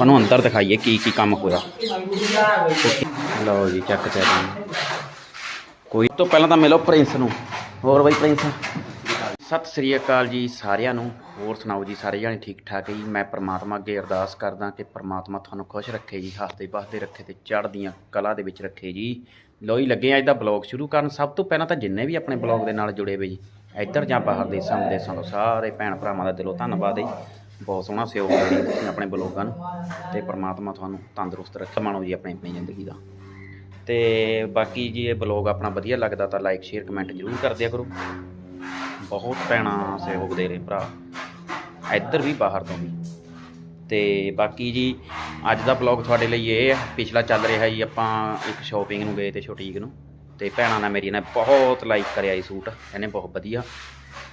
ਤੁਹਾਨੂੰ ਅੰਦਰ ਦਿਖਾਈਏ ਕੀ ਕੀ ਕੰਮ ਹੋਇਆ। ਲਓ ਜੀ ਚੱਕ ਚੈੱਕ ਕੋਈ ਤੋਂ ਪਹਿਲਾਂ ਤਾਂ ਮਿਲੋ ਪ੍ਰਿੰਸ ਨੂੰ। ਹੋਰ ਬਈ ਪ੍ਰਿੰਸ। ਸਤਿ ਸ੍ਰੀ ਅਕਾਲ ਜੀ ਸਾਰਿਆਂ ਨੂੰ। ਹੋਰ ਸੁਣਾਓ ਜੀ ਸਾਰੇ ਜਾਣੇ ਠੀਕ ਠਾਕ ਜੀ? ਮੈਂ ਪ੍ਰਮਾਤਮਾ ਅੱਗੇ ਅਰਦਾਸ ਕਰਦਾ ਕਿ ਪ੍ਰਮਾਤਮਾ ਤੁਹਾਨੂੰ ਖੁਸ਼ ਰੱਖੇ ਜੀ ਹੱਸਦੇ ਬਸਦੇ ਰੱਖੇ ਤੇ ਚੜ੍ਹਦੀਆਂ ਕਲਾ ਦੇ ਵਿੱਚ ਰੱਖੇ ਜੀ। ਲੋ ਹੀ ਲੱਗੇ ਅੱਜ ਦਾ ਬਲੌਗ ਸ਼ੁਰੂ ਕਰਨ। ਸਭ ਤੋਂ ਪਹਿਲਾਂ ਤਾਂ ਜਿੰਨੇ ਵੀ ਆਪਣੇ ਬਲੌਗ ਦੇ ਨਾਲ ਜੁੜੇ ਹੋਏ ਜੀ ਇੱਧਰ ਜਾਂ ਬਾਹਰ ਦੇਸ਼ਾਂ ਵਿਦੇਸ਼ਾਂ ਤੋਂ ਸਾਰੇ ਭੈਣ ਭਰਾਵਾਂ ਦਾ ਦਿਲੋਂ ਧੰਨਵਾਦ ਹੈ। ਬਹੁਤ ਸੋਹਣਾ ਸਹਿਯੋਗ ਹੈ ਜੀ ਤੁਸੀਂ ਆਪਣੇ ਬਲੋਗਾਂ ਨੂੰ ਤੇ ਪ੍ਰਮਾਤਮਾ ਤੁਹਾਨੂੰ ਤੰਦਰੁਸਤ ਰੱਖੇ, ਮਾਣੋ ਜੀ ਆਪਣੀ ਆਪਣੀ ਜ਼ਿੰਦਗੀ ਦਾ। ਤੇ ਬਾਕੀ ਜੀ ਇਹ ਬਲੌਗ ਆਪਣਾ ਵਧੀਆ ਲੱਗਦਾ ਤਾਂ ਲਾਈਕ ਸ਼ੇਅਰ ਕਮੈਂਟ ਜ਼ਰੂਰ ਕਰ ਦਿਆ ਕਰੋ। ਬਹੁਤ ਭੈਣਾਂ ਸਹਿਯੋਗ ਦੇ ਰਹੇ ਭਰਾ। ਇੱਧਰ ਵੀ ਬਾਹਰ ਤੋਂ ਵੀ। ਤੇ ਬਾਕੀ ਜੀ ਅੱਜ ਦਾ ਬਲੌਗ ਤੁਹਾਡੇ ਲਈ ਇਹ ਹੈ ਪਿਛਲਾ ਚੱਲ ਰਿਹਾ ਜੀ ਆਪਾਂ ਇੱਕ ਸ਼ਾਪਿੰਗ ਨੂੰ ਗਏ ਤੇ ਛੋਟੀਕ ਨੂੰ। ਤੇ ਭੈਣਾਂ ਨੇ ਮੇਰੀ ਨੇ ਬਹੁਤ ਲਾਈਕ ਕਰਿਆ ਜੀ ਸੂਟ, ਇਹਨੇ ਬਹੁਤ ਵਧੀਆ।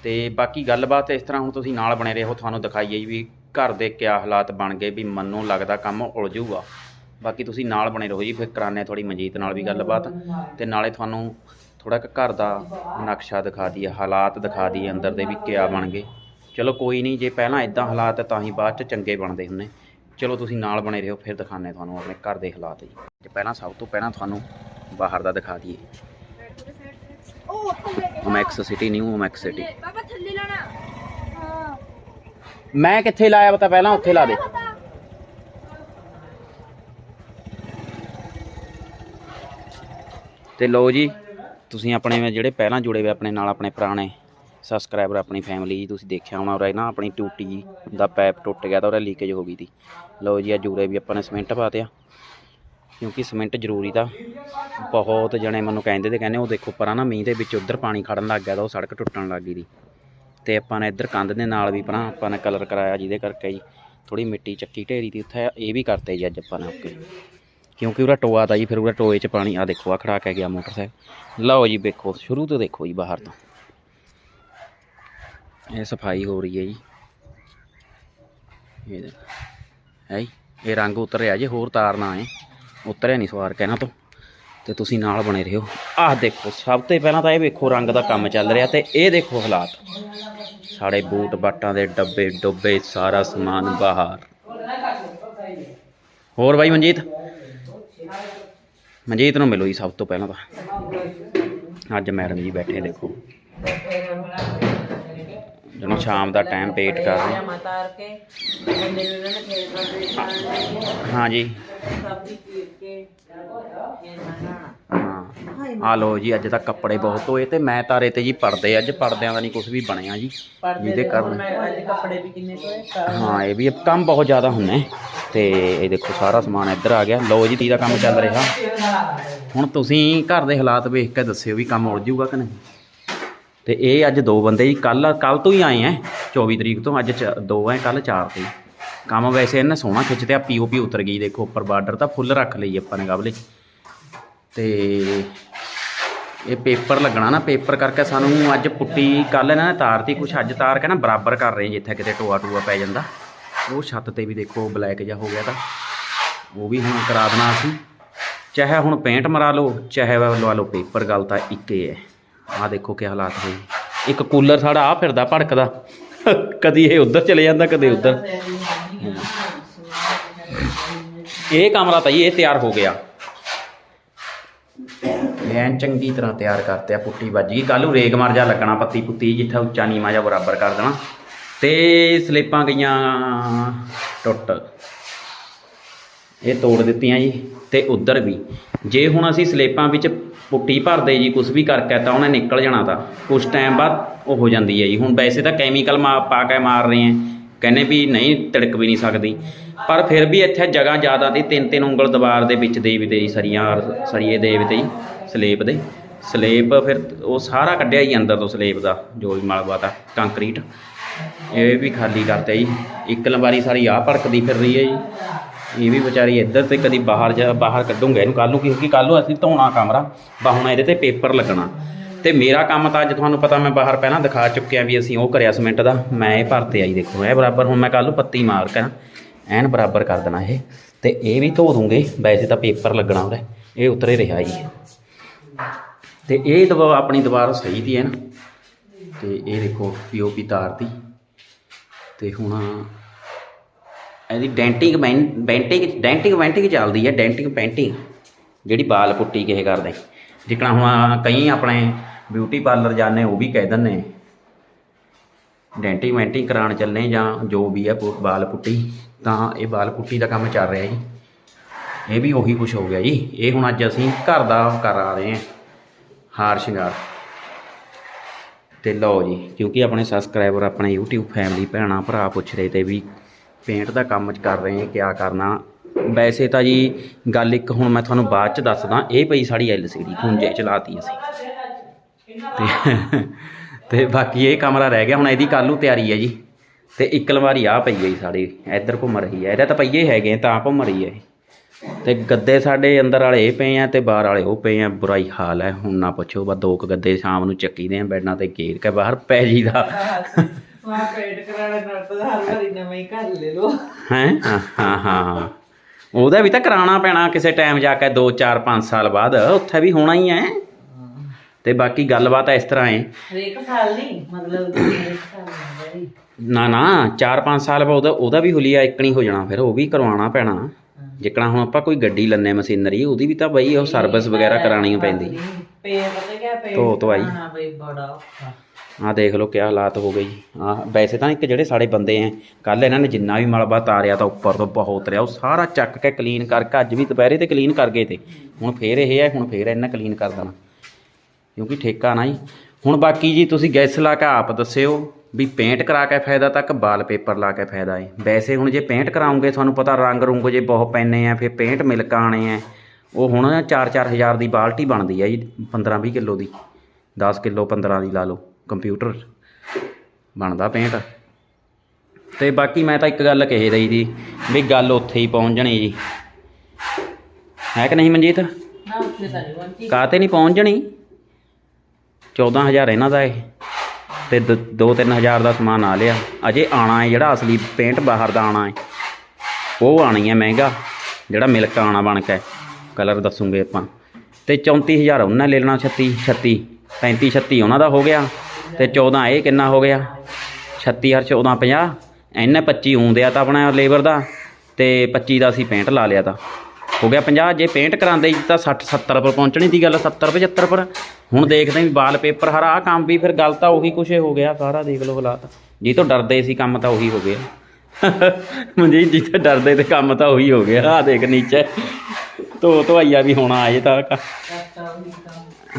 ਤੇ ਬਾਕੀ ਗੱਲਬਾਤ ਇਸ ਤਰ੍ਹਾਂ ਹੁਣ ਤੁਸੀਂ ਨਾਲ ਬਣੇ ਰਹੋ, ਤੁਹਾਨੂੰ ਦਿਖਾਈਏ ਜੀ ਵੀ ਘਰ ਦੇ ਕਿਆ ਹਾਲਾਤ ਬਣ ਗਏ ਵੀ ਮੰਨੋਂ ਲੱਗਦਾ ਕੰਮ ਉਲਝੂਗਾ ਬਾਕੀ ਤੁਸੀਂ ਨਾਲ ਬਣੇ ਰਹੋ ਜੀ, ਫਿਰ ਕਰਾਨੇ ਥੋੜੀ ਮਨਜੀਤ ਨਾਲ ਵੀ ਗੱਲਬਾਤ। ਤੇ ਨਾਲੇ ਤੁਹਾਨੂੰ ਥੋੜਾ ਕੁ ਘਰ ਦਾ ਨਕਸ਼ਾ ਦਿਖਾ ਦਈਏ, ਹਾਲਾਤ ਦਿਖਾ ਦਈਏ ਅੰਦਰ ਦੇ ਵੀ ਕਿਆ ਬਣ ਗਏ। ਚਲੋ ਕੋਈ ਨਹੀਂ, ਜੇ ਪਹਿਲਾਂ ਇਦਾਂ ਹਾਲਾਤ, ਤਾਂ ਹੀ ਬਾਅਦ ਚ ਚੰਗੇ ਬਣਦੇ ਹੁੰਨੇ ਚਲੋ ਤੁਸੀਂ ਨਾਲ ਬਣੇ ਰਹੋ, ਫਿਰ ਦਿਖਾਣੇ ਤੁਹਾਨੂੰ ਆਪਣੇ ਘਰ ਦੇ ਹਾਲਾਤ ਜੀ। ਤੇ ਪਹਿਲਾਂ ਸਭ ਤੋਂ ਪਹਿਲਾਂ ਤੁਹਾਨੂੰ ਬਾਹਰ ਦਾ ਦਿਖਾ ਦਈਏ। Omaxe city new Omaxe city. ਬਾਬਾ ਥੱਲੇ ਲਾਣਾ ਹਾਂ। ਮੈਂ ਕਿੱਥੇ ਲਾਇਆ ਪਤਾ ਪਹਿਲਾਂ? ਉੱਥੇ ਲਾ ਦੇ। ਤੇ ਲਓ ਜੀ ਤੁਸੀਂ ਆਪਣੇ ਜਿਹੜੇ ਪਹਿਲਾਂ ਜੁੜੇ ਹੋਏ ਆਪਣੇ ਨਾਲ ਆਪਣੇ ਪੁਰਾਣੇ ਸਬਸਕ੍ਰਾਈਬਰ ਆਪਣੀ ਫੈਮਿਲੀ ਤੁਸੀਂ ਦੇਖਿਆ ਹੋਣਾ ਉਰੇ ਨਾ ਆਪਣੀ ਟੂਟੀ ਦਾ ਪੈਪ ਟੁੱਟ ਗਿਆ ਤਾਂ ਉਹਦਾ ਲੀਕੇਜ ਹੋ ਗਈ ਸੀ। ਲਓ ਜੀ ਆ ਜੂਰੇ ਵੀ ਆਪਾਂ ਨੇ ਸਿਮੈਂਟ ਪਾ ਦਿਆ ਕਿਉਂਕਿ ਸਿਮੈਂਟ ਜ਼ਰੂਰੀ ਤਾਂ ਬਹੁਤ ਜਣੇ ਮੈਨੂੰ ਕਹਿੰਦੇ ਤੇ ਕਹਿੰਦੇ ਉਹ ਦੇਖੋ ਪਰਾਂ ਨਾ ਮੀਂਹ ਦੇ ਵਿੱਚ ਉਧਰ ਪਾਣੀ ਖੜਨ ਲੱਗ ਗਿਆ ਤਾਂ ਉਹ ਸੜਕ ਟੁੱਟਣ ਲੱਗ ਗਈ ਦੀ। ਤੇ ਆਪਾਂ ਨੇ ਇੱਧਰ ਕੰਧ ਦੇ ਨਾਲ ਵੀ ਪਰਾਂ ਆਪਾਂ ਨੇ ਕਲਰ ਕਰਾਇਆ ਜਿਹਦੇ ਕਰਕੇ ਜੀ ਥੋੜੀ ਮਿੱਟੀ ਚੱਕੀ ਢੇਰੀ ਦੀ ਉੱਥੇ ਇਹ ਵੀ ਕਰਤੇ ਜੀ ਅੱਜ ਆਪਾਂ ਨੇ ਓਕੇ। ਕਿਉਂਕਿ ਉਹਦਾ ਟੋਆ ਤਾਂ ਜੀ ਫਿਰ ਉਹਦਾ ਟੋਏ 'ਚ ਪਾਣੀ ਆ ਦੇਖੋ ਆ ਖੜਾ ਕੇ ਗਿਆ ਮੋਟਰਸਾਈਕਲ। ਲਓ ਜੀ ਵੇਖੋ, ਸ਼ੁਰੂ ਤੋਂ ਦੇਖੋ ਜੀ ਬਾਹਰ ਤੋਂ। ਇਹ ਸਫ਼ਾਈ ਹੋ ਰਹੀ ਹੈ ਜੀ। ਇਹ ਹੈ ਜੀ, ਇਹ ਰੰਗ ਉਤਰਿਆ ਜੇ, ਹੋਰ ਤਾਰਨਾ ਹੈ ਉਤਰਿਆ ਨਹੀਂ ਸਵਾਰ ਕਹਿਣਾ ਤੋਂ, ਤੇ ਤੁਸੀਂ ਨਾਲ ਬਣੇ ਰਹੋ। ਆਹ ਦੇਖੋ, ਸਭ ਤੋਂ ਪਹਿਲਾਂ ਤਾਂ ਇਹ ਵੇਖੋ ਰੰਗ ਦਾ ਕੰਮ ਚੱਲ ਰਿਹਾ ਤੇ ਇਹ ਦੇਖੋ ਹਾਲਾਤ। ਸਾਡੇ ਬੂਟ ਬਾਟਾਂ ਦੇ ਡੱਬੇ, ਡੁੱਬੇ, ਸਾਰਾ ਸਮਾਨ ਬਾਹਰ। ਹੋਰ ਬਾਈ ਮਨਜੀਤ? ਮਨਜੀਤ ਨੂੰ ਮਿਲੋ ਜੀ ਸਭ ਤੋਂ ਪਹਿਲਾਂ ਤਾਂ। ਅੱਜ ਮੈਡਮ ਜੀ ਬੈਠੇ ਦੇਖੋ। ਜਦੋਂ ਸ਼ਾਮ ਦਾ ਟਾਈਮ ਵੇਟ ਕਰ ਰਹੇ ਕੇ ਬੰਦੇ ਨੂੰ ਨੇ ਛਾਣਨੇ ਹਾਂ। ਜੀ ਸਬਜ਼ੀ ਚੀਰ ਕੇ ਇਹ ਬਣਾਉਣਾ ਹਾਂ। ਆ ਲੋ ਜੀ ਅੱਜ ਤਾਂ ਕੱਪੜੇ ਬਹੁਤ ਧੋਏ ਤੇ ਮੈਂ ਤਾਰੇ ਤੇ ਜੀ ਪਰਦੇ ਅੱਜ ਪਰਦਿਆਂ ਦਾ ਨਹੀਂ ਕੁਝ ਵੀ ਬਣਿਆ ਜੀ। ਜਿਹਦੇ ਕਾਰਨ ਕੱਪੜੇ ਵੀ ਕਿੰਨੇ ਧੋਏ ਹਾਂ ਇਹ ਵੀ ਕੰਮ ਬਹੁਤ ਜ਼ਿਆਦਾ ਹੁੰਨੇ ਤੇ ਇਹ ਦੇਖੋ ਸਾਰਾ ਸਮਾਨ ਇੱਧਰ ਆ ਗਿਆ। ਲੋ ਜੀ ਤੀ ਦਾ ਕੰਮ ਚੱਲ ਰਿਹਾ। ਹੁਣ ਤੁਸੀਂ ਘਰ ਦੇ ਹਾਲਾਤ ਵੇਖ ਕੇ ਦੱਸਿਓ ਵੀ ਕੰਮ ਉੜ ਜਾਊਗਾ ਕਿ ਨਹੀਂ। ਤੇ ਇਹ ਅੱਜ ਦੋ ਬੰਦੇ ਜੀ ਕੱਲ ਕੱਲ ਤੋਂ ਹੀ ਆਏ ਐ 24 ਤਰੀਕ ਤੋਂ, ਅੱਜ ਚ- ਦੋ ਐ ਕੱਲ ਚਾਰ ਤੇ ਕੰਮ ਵੈਸੇ ਇਹਨੇ ਸੋਹਣਾ ਖਿੱਚਦੇ ਆ ਪੀਓਪੀ ਉਤਰ ਗਈ, ਦੇਖੋ, ਉੱਪਰ ਬਾਰਡਰ ਤਾਂ ਫੁੱਲ ਰੱਖ ਲਈ ਆਪਾਂ ਨੇ ਗਬਲੇ ਤੇ ਇਹ ਪੇਪਰ ਲੱਗਣਾ ਨਾ, ਪੇਪਰ ਕਰਕੇ ਸਾਨੂੰ ਅੱਜ ਪੁੱਟੀ ਕੱਲ ਇਹਨਾਂ ਨੇ ਤਾਰਤੀ ਕੁਛ, ਅੱਜ ਤਾਰ ਕੇ ਨਾ ਬਰਾਬਰ ਕਰ ਰਹੇ ਜਿੱਥੇ ਕਿਤੇ ਟੋਆ ਟੂਆ ਪੈ ਜਾਂਦਾ। ਉਹ ਛੱਤ ਤੇ ਵੀ ਦੇਖੋ, ਬਲੈਕ ਜਿਹਾ ਹੋ ਗਿਆ ਤਾਂ, ਉਹ ਵੀ ਹੁਣ ਕਰਾ ਦੇਣਾ ਅਸੀਂ। ਚਾਹੇ ਹੁਣ ਪੇਂਟ ਮਰਾ ਲਓ, ਚਾਹੇ ਲਵਾ ਲਓ ਪੇਪਰ ਗੱਲ ਤਾਂ ਇੱਕ ਹੀ ਹੈ ਆਹ ਦੇਖੋ ਕੀ ਹਾਲਾਤ ਹੋਏ ਇੱਕ ਕੂਲਰ ਸਾਡਾ ਆ ਫਿਰਦਾ ਭੜਕਦਾ। ਕਦੀ ਇਹ ਉੱਧਰ ਚਲੇ ਜਾਂਦਾ, ਕਦੇ ਉੱਧਰ। ਇਹ ਕਮਰਾ ਤਾਂ ਜੀ ਇਹ ਤਿਆਰ ਹੋ ਗਿਆ। ਐਨ ਚੰਗੀ ਤਰ੍ਹਾਂ ਤਿਆਰ ਕਰਤੇ ਆ ਪੁੱਟੀ ਵੱਜ ਗਈ ਕੱਲ੍ਹ ਨੂੰ ਰੇਗ ਮਾਰ ਜਾ ਲੱਗਣਾ ਪੱਤੀ ਪੁੱਤੀ ਜਿੱਥੇ ਉੱਚਾ ਨੀਵਾਂ ਜਾ ਬਰਾਬਰ ਕਰ ਦੇਣਾ ਤੇ ਸਲੇਪਾਂ ਗਈਆਂ ਟੁੱਟ। ਇਹ ਤੋੜ ਦਿੱਤੀਆਂ ਜੀ। ਤੇ ਉਧਰ ਵੀ। ਜੇ ਹੁਣ ਅਸੀਂ ਸਲੇਪਾਂ ਵਿੱਚ ਪੁੱਟੀ ਭਰਦੇ ਜੀ ਕੁਝ ਵੀ ਕਰਕੇ ਤਾਂ ਉਹਨੇ ਨਿਕਲ ਜਾਣਾ ਤਾਂ। ਕੁਝ ਟਾਈਮ ਬਾਅਦ ਉਹ ਹੋ ਜਾਂਦੀ ਹੈ ਜੀ। ਹੁਣ ਵੈਸੇ ਤਾਂ ਕੈਮੀਕਲ ਮਾ ਪਾ ਕੇ ਮਾਰ ਰਹੇ ਆ ਕਹਿੰਦੇ ਵੀ ਨਹੀਂ, ਤਿੜਕ ਵੀ ਨਹੀਂ ਸਕਦੀ। ਪਰ ਫਿਰ ਵੀ ਇੱਥੇ ਜਗ੍ਹਾ ਜ਼ਿਆਦਾ ਦੀ ਤਿੰਨ ਤਿੰਨ ਉਂਗਲ ਦੀਵਾਰ ਦੇ ਵਿੱਚ ਦੇਵਤੇ ਜੀ, ਸਰੀਆਂ ਸਰੀਏ ਦੇਵਤੇ ਜੀ, ਸਲੇਬ ਦੇ। ਸਲੇਬ ਫਿਰ ਉਹ ਸਾਰਾ ਕੱਢਿਆ ਜੀ ਅੰਦਰ ਤੋਂ ਸਲੇਬ ਦਾ, ਜੋ ਵੀ ਮਲਬਾ ਤਾ ਕੰਕਰੀਟ ਇਹ ਵੀ ਖਾਲੀ ਕਰਤਾ ਜੀ। ਇੱਕ ਲੰਬਾਰੀ ਸਾਰੀ ਆਹ ਭੜਕਦੀ ਫਿਰ ਰਹੀ ਹੈ ਜੀ। ਇਹ ਵੀ ਵਿਚਾਰੀ ਇੱਧਰ ਤੇ ਕਦੀ ਬਾਹਰ ਜਾ ਬਾਹਰ ਕੱਢੂੰਗਾ ਇਹਨੂੰ। ਕੱਲ ਨੂੰ ਕਿਉਂਕਿ ਕੱਲ ਨੂੰ ਅਸੀਂ ਧੋਣਾ ਕਮਰਾ ਬਾ ਹੁਣ ਇਹਦੇ ਤੇ ਪੇਪਰ ਲੱਗਣਾ। ਤੇ ਮੇਰਾ ਕੰਮ ਤਾਂ ਅੱਜ ਤੁਹਾਨੂੰ ਪਤਾ ਮੈਂ ਬਾਹਰ ਪਹਿਲਾਂ ਦਿਖਾ ਚੁੱਕਿਆ ਵੀ ਅਸੀਂ ਉਹ ਕਰਿਆ ਸੀਮੈਂਟ ਦਾ। ਮੈਂ ਇਹ ਭਰਤੇ ਆਈ ਦੇਖੋ, ਇਹ ਬਰਾਬਰ ਹੁਣ ਮੈਂ ਕੱਲ ਨੂੰ ਪੱਤੀ ਮਾਰ ਕੇ ਐਨ ਬਰਾਬਰ ਕਰ ਦੇਣਾ ਇਹ। ਤੇ ਇਹ ਵੀ ਧੋ ਦੂੰਗੇ, ਵੈਸੇ ਤਾਂ ਪੇਪਰ ਲੱਗਣਾ ਉਹਦੇ ਇਹ ਉਤਰੇ ਰਿਹਾ ਜੀ ਤੇ ਇਹ ਦਵਾ ਆਪਣੀ ਦੀਵਾਰ ਸਹੀ ਦੀ ਹੈ ਨਾ। ਤੇ ਇਹ ਦੇਖੋ ਪੀਓਪੀ ਤਾਰ ਦੀ ਤੇ ਹੁਣ ਇਹਦੀ ਡੈਂਟਿੰਗ ਬੈਂਟਿੰਗ ਡੈਂਟਿੰਗ ਵੈਂਟਿੰਗ ਚੱਲਦੀ ਹੈ ਡੈਂਟਿੰਗ ਪੈਂਟਿੰਗ, ਜਿਹੜੀ ਬਾਲ ਪੁੱਟੀ ਕਿਸੇ ਕਰਦੇ। ਜਿਕਣਾ ਹੁਣ ਕਈ ਆਪਣੇ ਬਿਊਟੀ ਪਾਰਲਰ ਜਾਂਦੇ ਉਹ ਵੀ ਕਹਿ ਦਿੰਦੇ ਡੈਂਟਿੰਗ ਵੈਂਟਿੰਗ ਕਰਾਉਣ ਚੱਲੇ ਜਾਂ ਜੋ ਵੀ ਹੈ ਪੁ- ਬਾਲ ਪੁੱਟੀ, ਤਾਂ ਇਹ ਬਾਲ ਪੁੱਟੀ ਦਾ ਕੰਮ ਚੱਲ ਰਿਹਾ ਜੀ। ਇਹ ਵੀ ਉਹੀ ਕੁਝ ਹੋ ਗਿਆ ਜੀ। ਇਹ ਹੁਣ ਅੱਜ ਅਸੀਂ ਘਰ ਦਾ ਕਰਾ ਰਹੇ ਹਾਂ ਹਾਰ ਸ਼ਿੰਗਾਰ। ਤੇ ਲਓ ਜੀ, ਕਿਉਂਕਿ ਆਪਣੇ ਸਬਸਕ੍ਰਾਈਬਰ ਆਪਣੇ YouTube ਫੈਮਿਲੀ ਭੈਣਾਂ, ਭਰਾ ਪੁੱਛ ਰਹੇ ਤੇ ਵੀ ਪੇਂਟ ਦਾ ਕੰਮ ਕਰ ਰਹੇ ਹਾਂ ਕਿਆ ਕਰਨਾ। ਵੈਸੇ ਤਾਂ ਜੀ ਗੱਲ ਇੱਕ ਹੁਣ ਮੈਂ ਤੁਹਾਨੂੰ ਬਾਅਦ ਚ ਦੱਸਦਾ ਇਹ ਪਈ ਸਾਡੀ ਐਲਸੀਡੀ ਹੁਣ ਜੇ ਚਲਾਤੀ ਅਸੀਂ। ਤੇ ਤੇ ਬਾਕੀ ਇਹ ਕਮਰਾ ਰਹਿ ਗਿਆ ਹੁਣ ਇਹਦੀ ਕੱਲ੍ਹ ਨੂੰ ਤਿਆਰੀ ਹੈ ਜੀ। ਤੇ ਇੱਕ ਲਵਾਰੀ ਆ ਪਈ ਹੈ ਜੀ ਸਾਡੀ ਇੱਧਰ ਘੁੰਮ ਰਹੀ ਹੈ। ਇਹਦਾ ਤਾਂ ਪਈਏ ਹੈਗੇ ਆ, ਤਾਂ ਘੁੰਮ ਰਹੀ ਹੈ ਇਹ। ਤੇ ਗੱਦੇ ਸਾਡੇ ਅੰਦਰ ਵਾਲੇ ਇਹ ਪਏ ਆ ਤੇ ਬਾਹਰ ਵਾਲੇ ਉਹ ਪਏ ਆ ਬੁਰਾਈ ਹਾਲ ਹੈ ਹੁਣ ਨਾ ਪੁੱਛੋ ਬਸ ਦੋ ਕੁ ਗੱਦੇ ਸ਼ਾਮ ਨੂੰ ਚੱਕੀਦੇ ਆ ਬੈਡਾਂ ਤੇ ਗੇਰ ਕੇ ਬਾਹਰ ਪੈ ਜੀਦਾ ਵਾਹ ਪੇਟ ਕਰਾਣੇ ਨਾਲ ਤਾਂ ਹਰ ਵਾਰੀ ਨਵਾਂ ਹੀ ਘਰ ਲੈ ਲੋ ਹੈ? ਹਾਂ ਹਾਂ ਹਾਂ। ਉਹਦਾ ਵੀ ਤਾਂ ਕਰਾਉਣਾ ਪੈਣਾ ਕਿਸੇ ਟਾਈਮ ਜਾ ਕੇ 2 4 5 ਸਾਲ ਬਾਅਦ। ਉੱਥੇ ਵੀ ਹੋਣਾ ਹੀ ਹੈ ਤੇ ਬਾਕੀ ਗੱਲਬਾਤ ਇਸ ਤਰ੍ਹਾਂ ਹੈ ਹਰੇਕ ਸਾਲ ਨਹੀਂ ਮਤਲਬ ਹਰੇਕ ਸਾਲ ਨਹੀਂ ਨਾ ਨਾ 4-5 ਸਾਲ ਬਾਅਦ ਉਹਦਾ ਉਹਦਾ ਵੀ ਹੁਲੀਆ ਇਕਣੀ ਹੋ ਜਾਣਾ ਫਿਰ ਉਹ ਵੀ ਕਰਵਾਉਣਾ ਪੈਣਾ। ਜਿੱਕਣਾ ਹੁਣ ਆਪਾਂ ਕੋਈ ਗੱਡੀ ਲੈਣੇ ਮਸ਼ੀਨਰੀ ਉਹਦੀ ਵੀ ਤਾਂ ਬਈ ਉਹ ਸਰਵਿਸ ਵਗੈਰਾ ਕਰਾਣੀ ਪੈਂਦੀ। ਪੇ ਪਤਾ ਕਿਆ ਪੇ ਧੋ ਧੁਆਈ। ਹਾਂ ਬਈ ਬੜਾ ਔਖਾ। ਆਹ ਦੇਖ ਲਓ ਕਿਆ ਹਾਲਾਤ ਹੋ ਗਏ ਜੀ। ਆ ਵੈਸੇ ਤਾਂ ਇੱਕ ਜਿਹੜੇ ਸਾਡੇ ਬੰਦੇ ਐ ਕੱਲ ਇਹਨਾਂ ਨੇ ਜਿੰਨਾ ਵੀ ਮਲਬਾ ਤਾਰਿਆ ਤਾਂ ਉੱਪਰ ਤੋਂ ਬਹੁਤ ਰਿਆ ਉਹ ਸਾਰਾ ਚੱਕ ਕੇ ਕਲੀਨ ਕਰਕੇ ਅੱਜ ਵੀ ਦੁਪਹਿਰੇ ਤੇ ਕਲੀਨ ਕਰ ਗਏ ਤੇ। ਹੁਣ ਫੇਰ ਇਹ ਹੈ ਹੁਣ ਫੇਰ ਇਹਨਾਂ ਕਲੀਨ ਕਰ ਦੇਣਾ। ਕਿਉਂਕਿ ਠੇਕਾ ਨਾ ਜੀ। ਹੁਣ ਬਾਕੀ ਜੀ ਤੁਸੀਂ ਗੈਸ ਲਾ ਕੇ ਆਪ ਦੱਸਿਓ। ਵੀ ਪੇਂਟ ਕਰਾ ਕੇ ਫਾਇਦਾ ਤੱਕ ਬਾਲ ਪੇਪਰ ਲਾ ਕੇ ਫਾਇਦਾ ਹੈ ਵੈਸੇ ਹੁਣ ਜੇ ਪੇਂਟ ਕਰਾਉਂਗੇ ਤੁਹਾਨੂੰ ਪਤਾ ਰੰਗ ਰੁੰਗ ਜੇ ਬਹੁਤ ਪੈਨੇ ਆ ਫਿਰ ਪੇਂਟ ਮਿਲਕ ਆਣੇ ਆ। ਉਹ ਹੁਣ 4-4 ਹਜ਼ਾਰ ਦੀ ਬਾਲਟੀ ਬਣਦੀ ਹੈ ਜੀ 15-20 ਕਿਲੋ ਦੀ। 10 ਕਿਲੋ 15 ਦੀ ਲਾ ਲਓ ਕੰਪਿਊਟਰ ਬਣਦਾ ਪੇਂਟ ਤੇ ਬਾਕੀ ਮੈਂ ਤਾਂ ਇੱਕ ਗੱਲ ਕਹੀ ਰਹੀ ਜੀ ਵੀ ਗੱਲ ਉੱਥੇ ਹੀ ਪਹੁੰਚ ਜਣੀ ਜੀ। ਹੈ ਕਿ ਨਹੀਂ ਮਨਜੀਤ? ਨਾ ਉੱਥੇ ਤਾਂ ਨਹੀਂ ਪਹੁੰਚੀ। ਕਾਤੇ ਨਹੀਂ ਪਹੁੰਚ ਜਣੀ? 14000 ਇਹਨਾਂ ਦਾ ਇਹ ਤੇ 2-3000 ਦਾ ਸਮਾਨ ਆ ਲਿਆ। ਅਜੇ ਆਣਾ ਹੈ ਜਿਹੜਾ ਅਸਲੀ ਪੇਂਟ ਬਾਹਰ ਦਾ ਆਣਾ ਹੈ। ਉਹ ਆਣੀ ਹੈ ਮਹਿੰਗਾ, ਜਿਹੜਾ ਮਿਲ ਕੇ ਆਣਾ ਬਣ ਕੇ। ਕਲਰ ਦੱਸੂਗੇ ਆਪਾਂ। ਤੇ 34000 ਉਹਨਾਂ ਲੈ ਲੈਣਾ 36 36 35 36 ਉਹਨਾਂ ਦਾ ਹੋ ਗਿਆ। ਤੇ 14 ਇਹ ਕਿੰਨਾ ਹੋ ਗਿਆ? 36 ਹਰ 14 50 ਇਹਨੇ 25 ਹੁੰਦਿਆ ਤਾਂ ਆਪਣਾ ਲੇਬਰ ਦਾ। ਤੇ 25 ਦਾ ਅਸੀਂ ਪੇਂਟ ਲਾ ਲਿਆ ਤਾਂ। ਹੋ ਗਿਆ 50 ਜੇ ਪੇਂਟ ਕਰਾਉਂਦੇ ਜੀ ਤਾਂ 60 70 ਪਰ ਪਹੁੰਚਣੀ ਦੀ ਗੱਲ 70 75 ਪਰ। ਹੁਣ ਦੇਖਦੇ ਵੀ ਵਾਲ ਹਰ ਆਹ ਕੰਮ ਵੀ ਫਿਰ ਗੱਲ ਤਾਂ ਉਹੀ ਕੁਛ ਹੋ ਗਿਆ, ਸਾਰਾ ਦੇਖ ਲਓ ਹਾਲਾਤ। ਜੀ ਤੋਂ ਡਰਦੇ ਸੀ ਕੰਮ ਤਾਂ ਉਹੀ ਹੋ ਗਿਆ। ਮਨਜੀਤ ਜੀ ਤੋਂ ਡਰਦੇ ਤੇ ਕੰਮ ਤਾਂ ਉਹੀ ਹੋ ਗਿਆ। ਆ ਦੇਖ ਨੀਚੇ। ਧੋ ਧਵਾਈਆ ਵੀ ਹੋਣਾ ਆਏ ਤਾਂ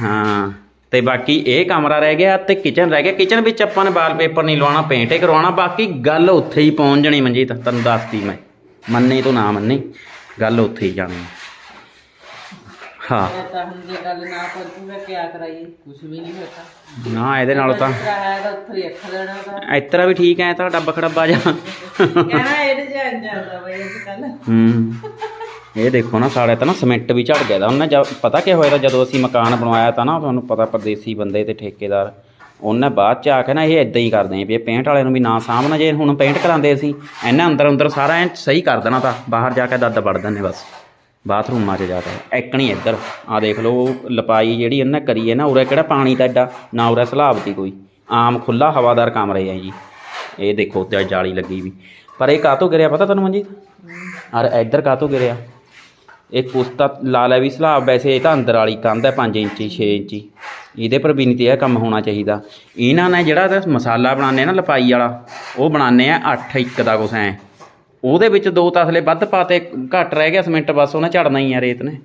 ਹਾਂ, ਤੇ ਬਾਕੀ ਇਹ ਕਮਰਾ ਰਹਿ ਗਿਆ ਤੇ ਕਿਚਨ ਰਹਿ ਗਿਆ। ਕਿਚਨ ਵਿੱਚ ਆਪਾਂ ਨੇ ਵਾਲ ਪੇਪਰ ਨਹੀਂ ਲਵਾਉਣਾ ਪੇਂਟ ਹੀ ਕਰਵਾਉਣਾ। ਬਾਕੀ ਗੱਲ ਉੱਥੇ ਹੀ ਪਹੁੰਚ ਜਣੀ ਮਨਜੀਤ, ਤੈਨੂੰ ਦੱਸਤੀ ਮੈਂ। ਮੰਨੇ ਤੋਂ ਨਾ ਮੰਨੇ। ਗੱਲ ਉੱਥੇ ਹੀ ਜਾਣੀ ਹਾਂ। ਮੈਂ ਤਾਂ ਹੁਣ ਜੇ ਗੱਲ ਨਾ ਪਹੁੰਚੂਗਾ ਕਿਆ ਕਰਾਈਏ? ਕੁਝ ਵੀ ਨਹੀਂ ਹੋਤਾ। ਨਾ ਇਹਦੇ ਨਾਲ ਤਾਂ ਹੈ ਤਾਂ ਉੱਥੇ ਹੀ ਅੱਖ ਲੈਣਾ ਤਾਂ ਇਤਰਾ ਵੀ ਠੀਕ ਐ ਤਾਂ ਡੱਬ ਖੜੱਬਾ ਜਾ ਕਹਿਣਾ ਇਹ ਡਿਜ਼ਾਈਨ ਜਾਂਦਾ ਬਈ ਅੱਜ ਕੱਲ ਹੂੰ। ਇਹ ਦੇਖੋ ਨਾ ਸਾਲੇ ਤਾਂ ਨਾ ਸਿਮੈਂਟ ਵੀ ਝੜ ਗਿਆ ਦਾ। ਉਹਨੇ ਪਤਾ ਕੀ ਹੋਇਆ ਤਾਂ ਜਦੋਂ ਅਸੀਂ ਮਕਾਨ ਬਣਵਾਇਆ ਤਾਂ ਨਾ ਤੁਹਾਨੂੰ ਪਤਾ ਪਰਦੇਸੀ ਬੰਦੇ ਤੇ ਠੇਕੇਦਾਰ। ਉਹਨੇ ਬਾਅਦ ਚ ਆ ਕੇ ਨਾ, ਇਹ ਇਦਾਂ ਹੀ ਕਰਦੇ ਆ ਵੀ ਇਹ ਪੇਂਟ ਵਾਲੇ ਨੂੰ ਵੀ ਨਾ ਸਾਹਮਣਾ ਜੇ ਹੁਣ ਪੇਂਟ ਕਰਾਉਂਦੇ ਅਸੀਂ, ਇਹਨੇ ਅੰਦਰ ਅੰਦਰ ਸਾਰਾ ਐਂ ਸਹੀ ਕਰ ਦੇਣਾ ਤਾਂ, ਬਾਹਰ ਜਾ ਕੇ ਦੱਦ ਵੜ ਦਿੰਦੇ ਬਸ। ਬਾਥਰੂਮਾਂ 'ਚ ਜਾ ਕੇ, ਇੱਕ ਨਹੀਂ ਇੱਧਰ। ਆ ਦੇਖ ਲਓ ਉਹ ਲਪਾਈ ਜਿਹੜੀ ਇਹਨਾਂ ਕਰੀ ਹੈ ਨਾ, ਉਰੇ ਕਿਹੜਾ ਪਾਣੀ ਤਾਂ ਐਡਾ, ਨਾ ਉਰੇ ਸਲਾਬ ਤੀ ਕੋਈ। ਆਮ ਖੁੱਲਾ ਹਵਾਦਾਰ ਕਮਰੇ ਆ ਜੀ। ਇਹ ਦੇਖੋ ਤੇ ਜਾਲੀ ਲੱਗੀ ਵੀ। ਪਰ ਇਹ ਕਾਤੋਂ ਗਿਰਿਆ, ਪਤਾ ਤੁਹਾਨੂੰ ਮਨਜੀਤ? ਅਰ ਇੱਧਰ ਕਾਤੋਂ ਗਿਰਿਆ? ਇਹ ਕੁਸਤਾ ਲਾ ਲੈ ਵੀ ਸਲਾਬ, ਵੈਸੇ ਇਹ ਤਾਂ ਅੰਦਰ ਵਾਲੀ ਕੰਧ ਹੈ 5 ਇੰਚੀ 6 ਇੰਚੀ। ਇਹਦੇ ਪਰ ਵੀ ਨਹੀਂ ਤੇ ਇਹ ਕੰਮ ਹੋਣਾ ਚਾਹੀਦਾ। ਇਹਨਾਂ ਨੇ ਜਿਹੜਾ ਤਾਂ ਮਸਾਲਾ ਬਣਾਉਂਦੇ ਨਾ, ਲਪਾਈ ਵਾਲਾ, ਉਹ ਬਣਾਉਂਦੇ ਆ 8 ਇੱਕ ਦਾ ਕੁਛ ਐ। ਉਹਦੇ ਵਿੱਚ ਦੋ ਤਸਲੇ ਵੱਧ ਪਾਤੇ, ਘੱਟ ਰਹਿ ਗਿਆ ਸਿਮੈਂਟ, ਬਸ ਉਹਨੇ ਝੜਨਾ ਹੀ ਆ ਰੇਤ ਨੇ।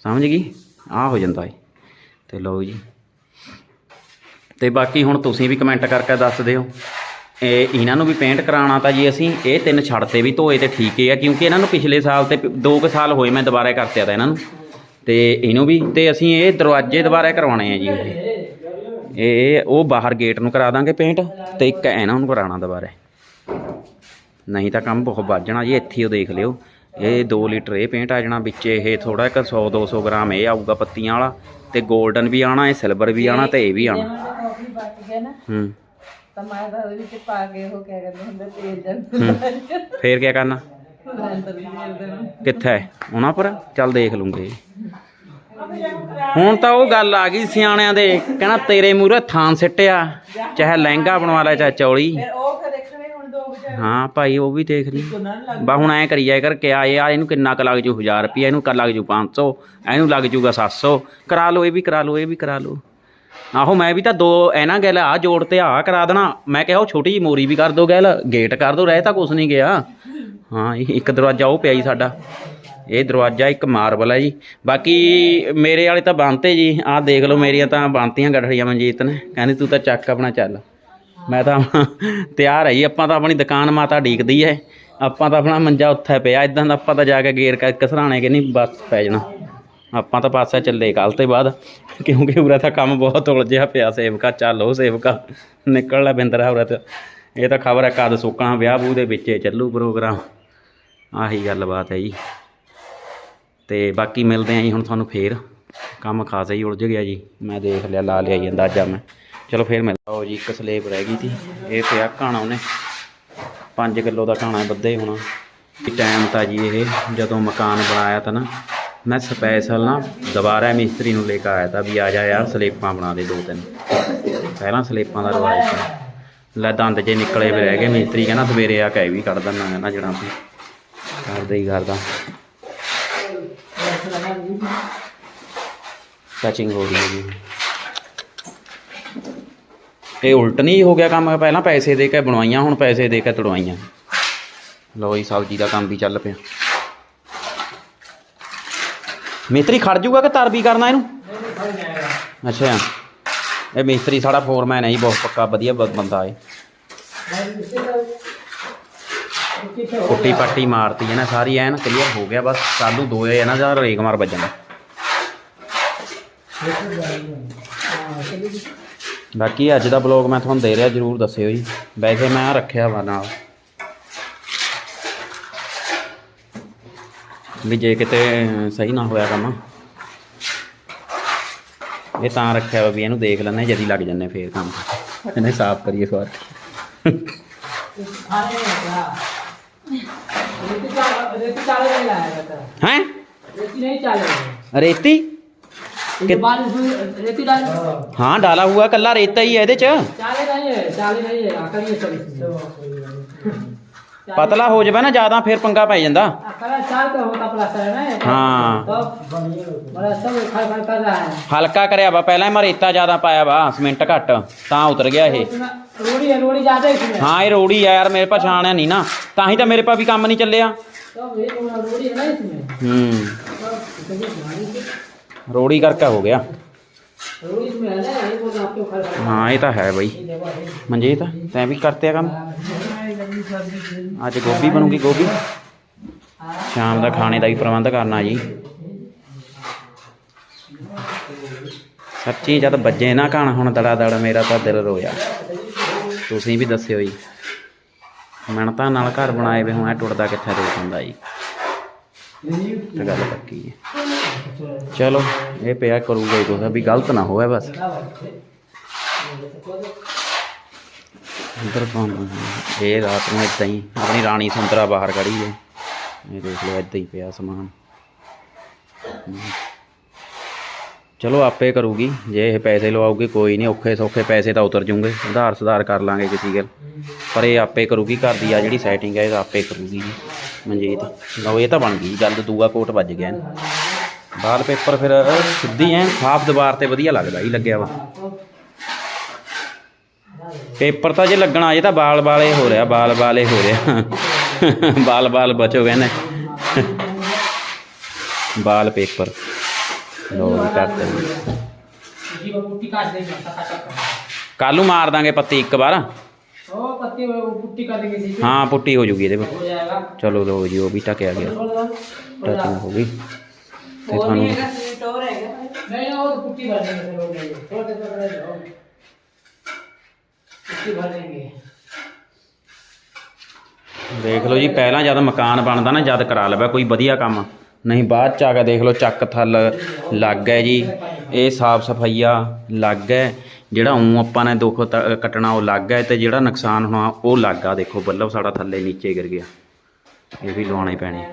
ਸਮਝ ਗਈ? ਆ ਹੋ ਜਾਂਦਾ ਏ। ਤੇ ਲਓ ਜੀ। ਤੇ ਬਾਕੀ ਹੁਣ ਤੁਸੀਂ ਵੀ ਕਮੈਂਟ ਕਰਕੇ ਦੱਸ ਦਿਓ। ਇਹ ਇਹਨਾਂ ਨੂੰ ਵੀ ਪੇਂਟ ਕਰਾਉਣਾ ਤਾਂ ਜੀ ਅਸੀਂ ਇਹ ਤਿੰਨ ਛੱਡਤੇ ਵੀ ਧੋਏ ਤੇ ਠੀਕ ਹੀ ਆ ਕਿਉਂਕਿ ਇਹਨਾਂ ਨੂੰ ਪਿਛਲੇ ਸਾਲ ਤੇ 2 ਕੁ ਸਾਲ ਹੋਏ ਮੈਂ ਦੁਬਾਰਾ ਕਰਤਿਆ ਤਾਂ ਇਹਨਾਂ ਨੂੰ। ਤੇ ਇਹਨੂੰ ਵੀ ਤੇ ਅਸੀਂ ਇਹ ਦਰਵਾਜ਼ੇ ਦੁਬਾਰਾ ਕਰਵਾਉਣੇ ਆ ਜੀ ਇਹ। ਇਹ ਉਹ ਬਾਹਰ ਗੇਟ ਨੂੰ ਕਰਾ ਦਾਂਗੇ ਪੇਂਟ ਤੇ ਇੱਕ ਇਹਨਾਂ ਨੂੰ ਕਰਾਉਣਾ ਦੁਬਾਰਾ। ਨਹੀਂ ਤਾਂ ਕੰਮ ਬਹੁਤ ਵੱਧ ਜਾਣਾ ਜੀ ਇੱਥੇ ਉਹ ਦੇਖ ਲਿਓ। ਇਹ 2 ਲੀਟਰ ਇਹ ਪੇਂਟ ਆ ਜਾਣਾ ਵਿੱਚ ਇਹ ਥੋੜਾ ਇੱਕ 100 200 ਗ੍ਰਾਮ ਇਹ ਆਊਗਾ ਪੱਤੀਆਂ ਵਾਲਾ ਤੇ 골ਡਨ ਵੀ ਆਣਾ ਇਹ ਸਿਲਵਰ ਵੀ ਆਣਾ ਤੇ ਇਹ ਵੀ ਆਣਾ ਹੂੰ। ਤਾਂ ਮੈਂ ਤਾਂ ਉਹਦੇ ਵਿੱਚ ਪਾ ਕੇ ਉਹ ਕਿਆ ਕਹਿੰਦੇ ਹੁੰਦੇ ਤੇਲ ਜਨ ਫੇਰ ਕੀ ਕਰਨਾ? ਅੰਦਰ ਵੀ ਕਿੱਥੇ? ਹੈ ਉਹਨਾਂ ਪਰ ਚੱਲ ਦੇਖ ਲੂੰਗੇ। ਹੁਣ ਤਾਂ ਉਹ ਗੱਲ ਆ ਗਈ ਸਿਆਣਿਆਂ ਦੇ ਕਹਿਣਾ ਤੇਰੇ ਮੂਹਰੇ ਥਾਨ ਸਿੱਟਿਆ ਚਾਹੇ ਲਹਿੰਗਾ ਬਣਵਾ ਲੈ ਚਾਹੇ ਚੌਲੀ। ਫਿਰ ਉਹ ਕਿ ਦੇਖਣੇ ਹੁਣ ਦੋ ਵਜੇ ਹਾਂ ਭਾਈ ਉਹ ਵੀ ਦੇਖ ਲਈ। ਕੋਨਾ ਲੱਗ ਬਾ ਹੁਣ ਐ ਕਰੀ ਜਾਇਆ ਕਰ ਕਿ ਆਏ ਆ ਇਹਨੂੰ ਕਿੰਨਾ ਕੁ ਲੱਗ ਜੂ 1000 ਰੁਪਿਆ ਇਹਨੂੰ ਕਰ ਲੱਗ ਜੂ 500 ਇਹਨੂੰ ਲੱਗ ਜੂਗਾ 700 ਕਰਾ ਲਓ ਇਹ ਵੀ ਕਰਾ ਲਓ ਇਹ ਵੀ ਕਰਾ ਲਓ। ਆਹੋ, ਮੈਂ ਵੀ ਤਾਂ ਦੋ ਐਨਾ ਗੱਲ ਆ ਜੋੜ ਤੇ ਆ ਕਰਾ ਦੇਣਾ। ਮੈਂ ਕਿਹਾ ਉਹ ਛੋਟੀ ਜੀ ਮੋਰੀ ਵੀ ਕਰ ਦੋ ਗੱਲ ਗੇਟ ਕਰ ਦੋ, ਰਹਿ ਤਾਂ ਕੁਛ ਨਹੀਂ ਗਿਆ। ਹਾਂ, ਇਹ ਇੱਕ ਦਰਵਾਜ਼ਾ ਉਹ ਪਿਆ ਜੀ ਸਾਡਾ। ਇਹ ਦਰਵਾਜ਼ਾ ਇੱਕ ਮਾਰਬਲ ਹੈ ਜੀ। ਬਾਕੀ ਮੇਰੇ ਵਾਲੇ ਤਾਂ ਬੰਨਤੇ ਜੀ। ਆਹ ਦੇਖ ਲਓ ਮੇਰੀਆਂ ਤਾਂ ਬੰਨਤੀਆਂ ਗੱਠੜੀਆਂ ਮਨਜੀਤ ਨੇ। ਕਹਿੰਦੀ, ਤੂੰ ਤਾਂ ਚੱਕ ਆਪਣਾ ਚੱਲ। ਮੈਂ ਤਾਂ ਤਿਆਰ ਹੈ ਜੀ। ਆਪਾਂ ਤਾਂ ਆਪਣੀ ਦੁਕਾਨ ਮਾਤਾ ਢੀਕਦੀ ਹੈ ਆਪਾਂ ਤਾਂ ਆਪਣਾ ਮੰਜਾ ਉੱਥੇ ਪਿਆ। ਇਦਾਂ ਦਾ ਆਪਾਂ ਤਾਂ ਜਾ ਕੇ ਗੇਰ ਕੇ ਸਰਾਣੇ ਕਿ ਨਹੀਂ, ਬਸ ਪੈ ਜਾਣਾ। ਆਪਾਂ ਤਾਂ ਪਾਸਾ ਚੱਲੇ ਕੱਲ ਤੇ ਬਾਅਦ, ਕਿਉਂਕਿ ਉਰੇ ਤਾਂ ਕੰਮ ਬਹੁਤ ਉਲਝਿਆ ਪਿਆ ਸੇਵਕਾ ਚੱਲ ਉਹ ਸੇਵਕਾ ਨਿਕਲ ਲੈ ਬਿੰਦਰਾ ਉਰੇ ਤੇ। ਇਹ ਤਾਂ ਖਬਰ ਹੈ ਕਦ ਸੁੱਕਣਾ ਵਿਆਹ ਬੂ ਦੇ ਵਿੱਚ ਚੱਲੂ ਪ੍ਰੋਗਰਾਮ। ਆਹੀ ਗੱਲਬਾਤ ਹੈ ਜੀ। ਤੇ ਬਾਕੀ ਮਿਲਦੇ ਆਂ ਜੀ ਹੁਣ ਤੁਹਾਨੂੰ ਫੇਰ। ਕੰਮ ਖਾਸਾ ਹੀ ਉਲਝ ਗਿਆ ਜੀ। ਮੈਂ ਦੇਖ ਲਿਆ, ਲਾ ਲਿਆ ਜੀ ਅੰਦਾਜ਼ਾ ਮੈਂ। ਚਲੋ ਫੇਰ ਮਿਲਦਾ ਉਹ ਜੀ, ਇੱਕ ਸਲੇਬ ਰਹਿ ਗਈ ਸੀ। ਇਹ ਪਿਆ ਘਾਣਾ ਉਹਨੇ। 5 ਕਿਲੋ ਦਾ ਘਾਣਾ ਬੱਧੇ ਹੋਣਾ। ਟਾਈਮ ਤਾਂ ਜੀ ਇਹ, ਜਦੋਂ ਮਕਾਨ ਬਣਾਇਆ ਤਾਂ ਨਾ। ਮੈਂ ਸਪੈਸ਼ਲ ਨਾ ਦੁਬਾਰਾ ਮਿਸਤਰੀ ਨੂੰ ਲੈ ਕੇ ਆਇਆ ਤਾਂ ਵੀ ਆ ਜਾ ਯਾਰ, ਸਲੇਪਾਂ ਬਣਾ ਦੇ ਦੋ ਤਿੰਨ। ਪਹਿਲਾਂ ਸਲੇਪਾਂ ਦਾ ਰਵਾਜ ਸੀ। ਲੈ ਦੰਦ ਜੇ ਨਿਕਲੇ ਵੀ ਰਹਿ ਗਏ, ਮਿਸਤਰੀ ਕਹਿੰਦਾ ਸਵੇਰੇ ਆ ਕੇ ਇਹ ਵੀ ਕੱਢ ਦਿੰਦਾ ਕਹਿੰਦਾ ਜਿਹੜਾ ਵੀ ਕਰਦਾ ਹੀ ਕਰਦਾ। ਟੱਚਿੰਗ ਹੋ ਰਹੀ ਹੈ ਜੀ ਇਹ ਉਲਟ ਨਹੀਂ ਹੋ ਗਿਆ ਕੰਮ ਪਹਿਲਾਂ ਪੈਸੇ ਦੇ ਕੇ ਬਣਵਾਈਆਂ, ਹੁਣ ਪੈਸੇ ਦੇ ਕੇ ਤੜਵਾਈਆਂ। ਲਓ ਜੀ, ਸਬਜ਼ੀ ਦਾ ਕੰਮ ਵੀ ਚੱਲ ਪਿਆ। ਮਿਸਤਰੀ ਖੜ ਜੂਗਾ ਕਿ ਤਰ ਵੀ ਕਰਨਾ ਇਹਨੂੰ? ਅੱਛਾ। ਇਹ ਮਿਸਤਰੀ ਸਾਡਾ ਫੋਰਮੈਨ ਹੈ ਜੀ, ਬਹੁਤ ਪੱਕਾ, ਵਧੀਆ ਬ- ਬੰਦਾ ਹੈ। ਕੁੱਟੀ ਪੱਟੀ ਮਾਰਤੀ ਹੈ ਨਾ, ਸਾਰੀ ਐਨ ਕਲੀਅਰ ਹੋ ਗਿਆ ਬਸ ਚਾਲੂ ਦੋ ਹੈ ਨਾ ਜਾਂ ਰੇਗ ਮਾਰ ਵੱਜਣ ਦਾ। ਬਾਕੀ ਅੱਜ ਦਾ ਬਲੌਗ ਮੈਂ ਤੁਹਾਨੂੰ ਦੇ ਰਿਹਾ, ਜਰੂਰ ਦੱਸਿਓ ਜੀ। ਵੈਸੇ ਮੈਂ ਰੱਖਿਆ ਵਾ ਨਾਲ। ਵੀ ਜੇ ਕਿਤੇ ਸਹੀ ਨਾ ਹੋਇਆ ਕੰਮ ਇਹ ਤਾਂ ਰੱਖਿਆ ਵਾ ਵੀ ਇਹਨੂੰ ਦੇਖ ਲੈਂਦੇ ਜਦੀ ਲੱਗ ਜੰਨੇ ਫੇਰ ਕੰਮ ਇਹਨੇ ਸਾਫ਼ ਕਰੀਏ ਇਸ ਵਾਰ ਖਾਣੇ ਦਾ ਰੇਤੀ ਚਾਲ ਰੇਤੀ ਚਾਲੇ ਨਹੀਂ ਲਾਇਆ ਕਰਤਾ ਹੈ रेती नहीं चालेगा ਰੇਤੀ ये पानी से- रेती डाल ਹਾਂ ਡਾਲਾ ਹੁਆ ਕੱਲਾ ਰੇਤਾ ਹੀ ਹੈ ਇਹਦੇ ਚ चाले नहीं है चाले नहीं है आकर ये सब इसमें ਪਤਲਾ ਹੋ ਜਾਵੇ ਨਾ ਜ਼ਿਆਦਾ ਫੇਰ ਪੰਗਾ ਪੈ ਜਾਂਦਾ कलर चाल का होता प्लास्टर है ना ये? हाँ। तो बड़ा सब खड़ खड़ कर रहा है ਹਲਕਾ ਕਰਿਆ ਵਾ ਪਹਿਲਾਂ ਮੈਂ ਰੇਤਾ ਜ਼ਿਆਦਾ ਪਾਇਆ ਵਾ ਸੀਮੈਂਟ ਘੱਟ ਤਾਂ ਉਤਰ ਗਿਆ ਇਹ इतना रोड़ी है रोड़ी ज्यादा है इसमें ਹਾਂ ਇਹ ਰੋੜੀ ਆ ਯਾਰ ਮੇਰੇ ਪਛਾਣਿਆ ਨਹੀਂ ਨਾ ਤਾਂ ਹੀ ਤਾਂ ਮੇਰੇ ਪਾ ਵੀ ਕੰਮ ਨਹੀਂ ਚੱਲਿਆ तो ये रोड़ा- रोड़ी है ना इसमें ਹੂੰ तो इसमें भारी से- ਰੋੜੀ ਕਰਕੇ ਹੋ ਗਿਆ रोड़ी इसमें है ना ये बोल आपके खड़ खड़ ਹਾਂ ਇਹ ਤਾਂ ਹੈ ਬਈ ਅੱਜ ਗੋਭੀ ਬਣੂਗੀ ਗੋਭੀ? ਸ਼ਾਮ ਦਾ ਖਾਣੇ ਦਾ ਵੀ ਪ੍ਰਬੰਧ ਕਰਨਾ ਜੀ। ਸੱਚੀ ਜਦ ਵੱਜੇ ਨਾ ਖਾਣ ਹੁਣ ਦੜਾ ਦੜ ਮੇਰਾ ਤਾਂ ਦਿਲ ਰੋਇਆ। ਤੁਸੀਂ ਵੀ ਦੱਸਿਓ ਜੀ। ਮਿਹਨਤਾਂ ਨਾਲ ਘਰ ਬਣਾਏ ਵੇ ਹੁਣ ਇਹ ਟੁੱਟਦਾ ਕਿੱਥੇ ਰੋਕ ਹੁੰਦਾ ਜੀ। ਤਾਂ ਗੱਲ ਪੱਕੀ ਹੈ। ਚਲੋ ਇਹ ਪਿਆ ਕਰੂਗਾ ਹੀ ਕੁਛ ਵੀ ਗਲਤ ਨਾ ਹੋਵੇ ਬਸ। ਅੰਦਰ ਪਾਉਂ ਇਹ ਰਾਤ ਨੂੰ ਇਦਾਂ ਹੀ, ਆਪਣੀ ਰਾਣੀ ਸੁੰਦਰਾ ਬਾਹਰ ਖੜੀ ਹੈ। ਇਹ ਦੇਖ ਲਓ ਇਦਾਂ ਹੀ ਪਿਆ ਸਮਾਨ। ਚਲੋ ਆਪੇ ਕਰੂਗੀ, ਜੇ ਇਹ ਪੈਸੇ ਲਵਾਉਗੀ ਕੋਈ ਨਹੀਂ, ਔਖੇ ਸੌਖੇ ਪੈਸੇ ਤਾਂ ਉਤਰ ਜੂਗੇ ਉਧਾਰ ਸੁਧਾਰ ਕਰ ਲਾਂਗੇ ਕਿਸੇ ਗੱਲ। ਪਰ ਇਹ ਆਪੇ ਕਰੂਗੀ, ਘਰ ਦੀ ਆ ਜਿਹੜੀ ਸੈਟਿੰਗ ਹੈ, ਇਹ ਆਪੇ ਕਰੂਗੀ। ਜੀ ਮਨਜੀਤ, ਲਓ ਇਹ ਤਾਂ ਬਣ ਗਈ ਗੱਲ, ਦੂਆ ਕੋਟ ਵੱਜ ਗਿਆ। ਵਾਲ ਪੇਪਰ ਫਿਰ ਸਿੱਧੀ ਐ ਸਾਫ਼ ਦੀਵਾਰ ਤੇ ਵਧੀਆ ਲੱਗਦਾ ਹੀ ਲੱਗਿਆ ਵਾ। ਪੇਪਰ ਤਾਂ ਜੇ ਲੱਗਣਾ ਜੇ ਤਾਂ ਬਾਲ ਬਾਲੇ ਹੋ ਰਿਹਾ ਬਾਲ ਬਾਲੇ ਹੋ ਰਿਹਾ। ਬਾਲ ਬਾਲ ਬਚੋ ਕਹਿੰਦੇ। ਬਾਲ ਪੇਪਰ। ਲੋ ਵੀ ਕਰਦੇ ਕੱਲ ਨੂੰ ਮਾਰ ਦਾਂਗੇ ਪੱਤੀ ਇੱਕ ਵਾਰ। ਹਾਂ ਪੁੱਟੀ ਹੋ ਜੂਗੀ ਇਹਦੇ ਵਿੱਚ ਚਲੋ ਲੋ ਜੀ ਉਹ ਵੀ ਟਕਿਆ ਗਿਆ। ਟਕਿੰਗ ਹੋ ਗਈ। ਤੇ ਤੁਹਾਨੂੰ ਨਹੀਂ ਉਹ ਪੁੱਟੀ ਕਰ ਦੇਗੇ भर देंगे सब लोग ये। छोड़ दे तो बड़े जाओ पुट्टी भर देंगे ਦੇਖ ਲਓ ਜੀ ਪਹਿਲਾਂ ਜਦ ਮਕਾਨ ਬਣਦਾ ਨਾ ਜਦ ਕਰਾ ਲਵੇ ਕੋਈ ਵਧੀਆ ਕੰਮ ਨਹੀਂ ਬਾਅਦ ਚ ਆ ਕੇ ਦੇਖ ਲਓ ਚੱਕ ਥੱਲ ਲੱਗ ਗਿਆ ਜੀ ਇਹ ਸਾਫ ਸਫਾਈਆ ਲੱਗ ਗਿਆ ਜਿਹੜਾ ਉਂ ਆਪਾਂ ਨੇ ਦੁੱਖ ਤ- ਕੱਟਣਾ ਉਹ ਲੱਗ ਗਿਆ ਤੇ ਜਿਹੜਾ ਨੁਕਸਾਨ ਹੋਣਾ ਉਹ ਲੱਗਾ ਦੇਖੋ ਬੱਲਬ ਸਾਡਾ ਥੱਲੇ ਨੀਚੇ ਗਿਰ ਗਿਆ ਇਹ ਵੀ ਲਵਾਉਣਾ ਹੀ ਪੈਣੇ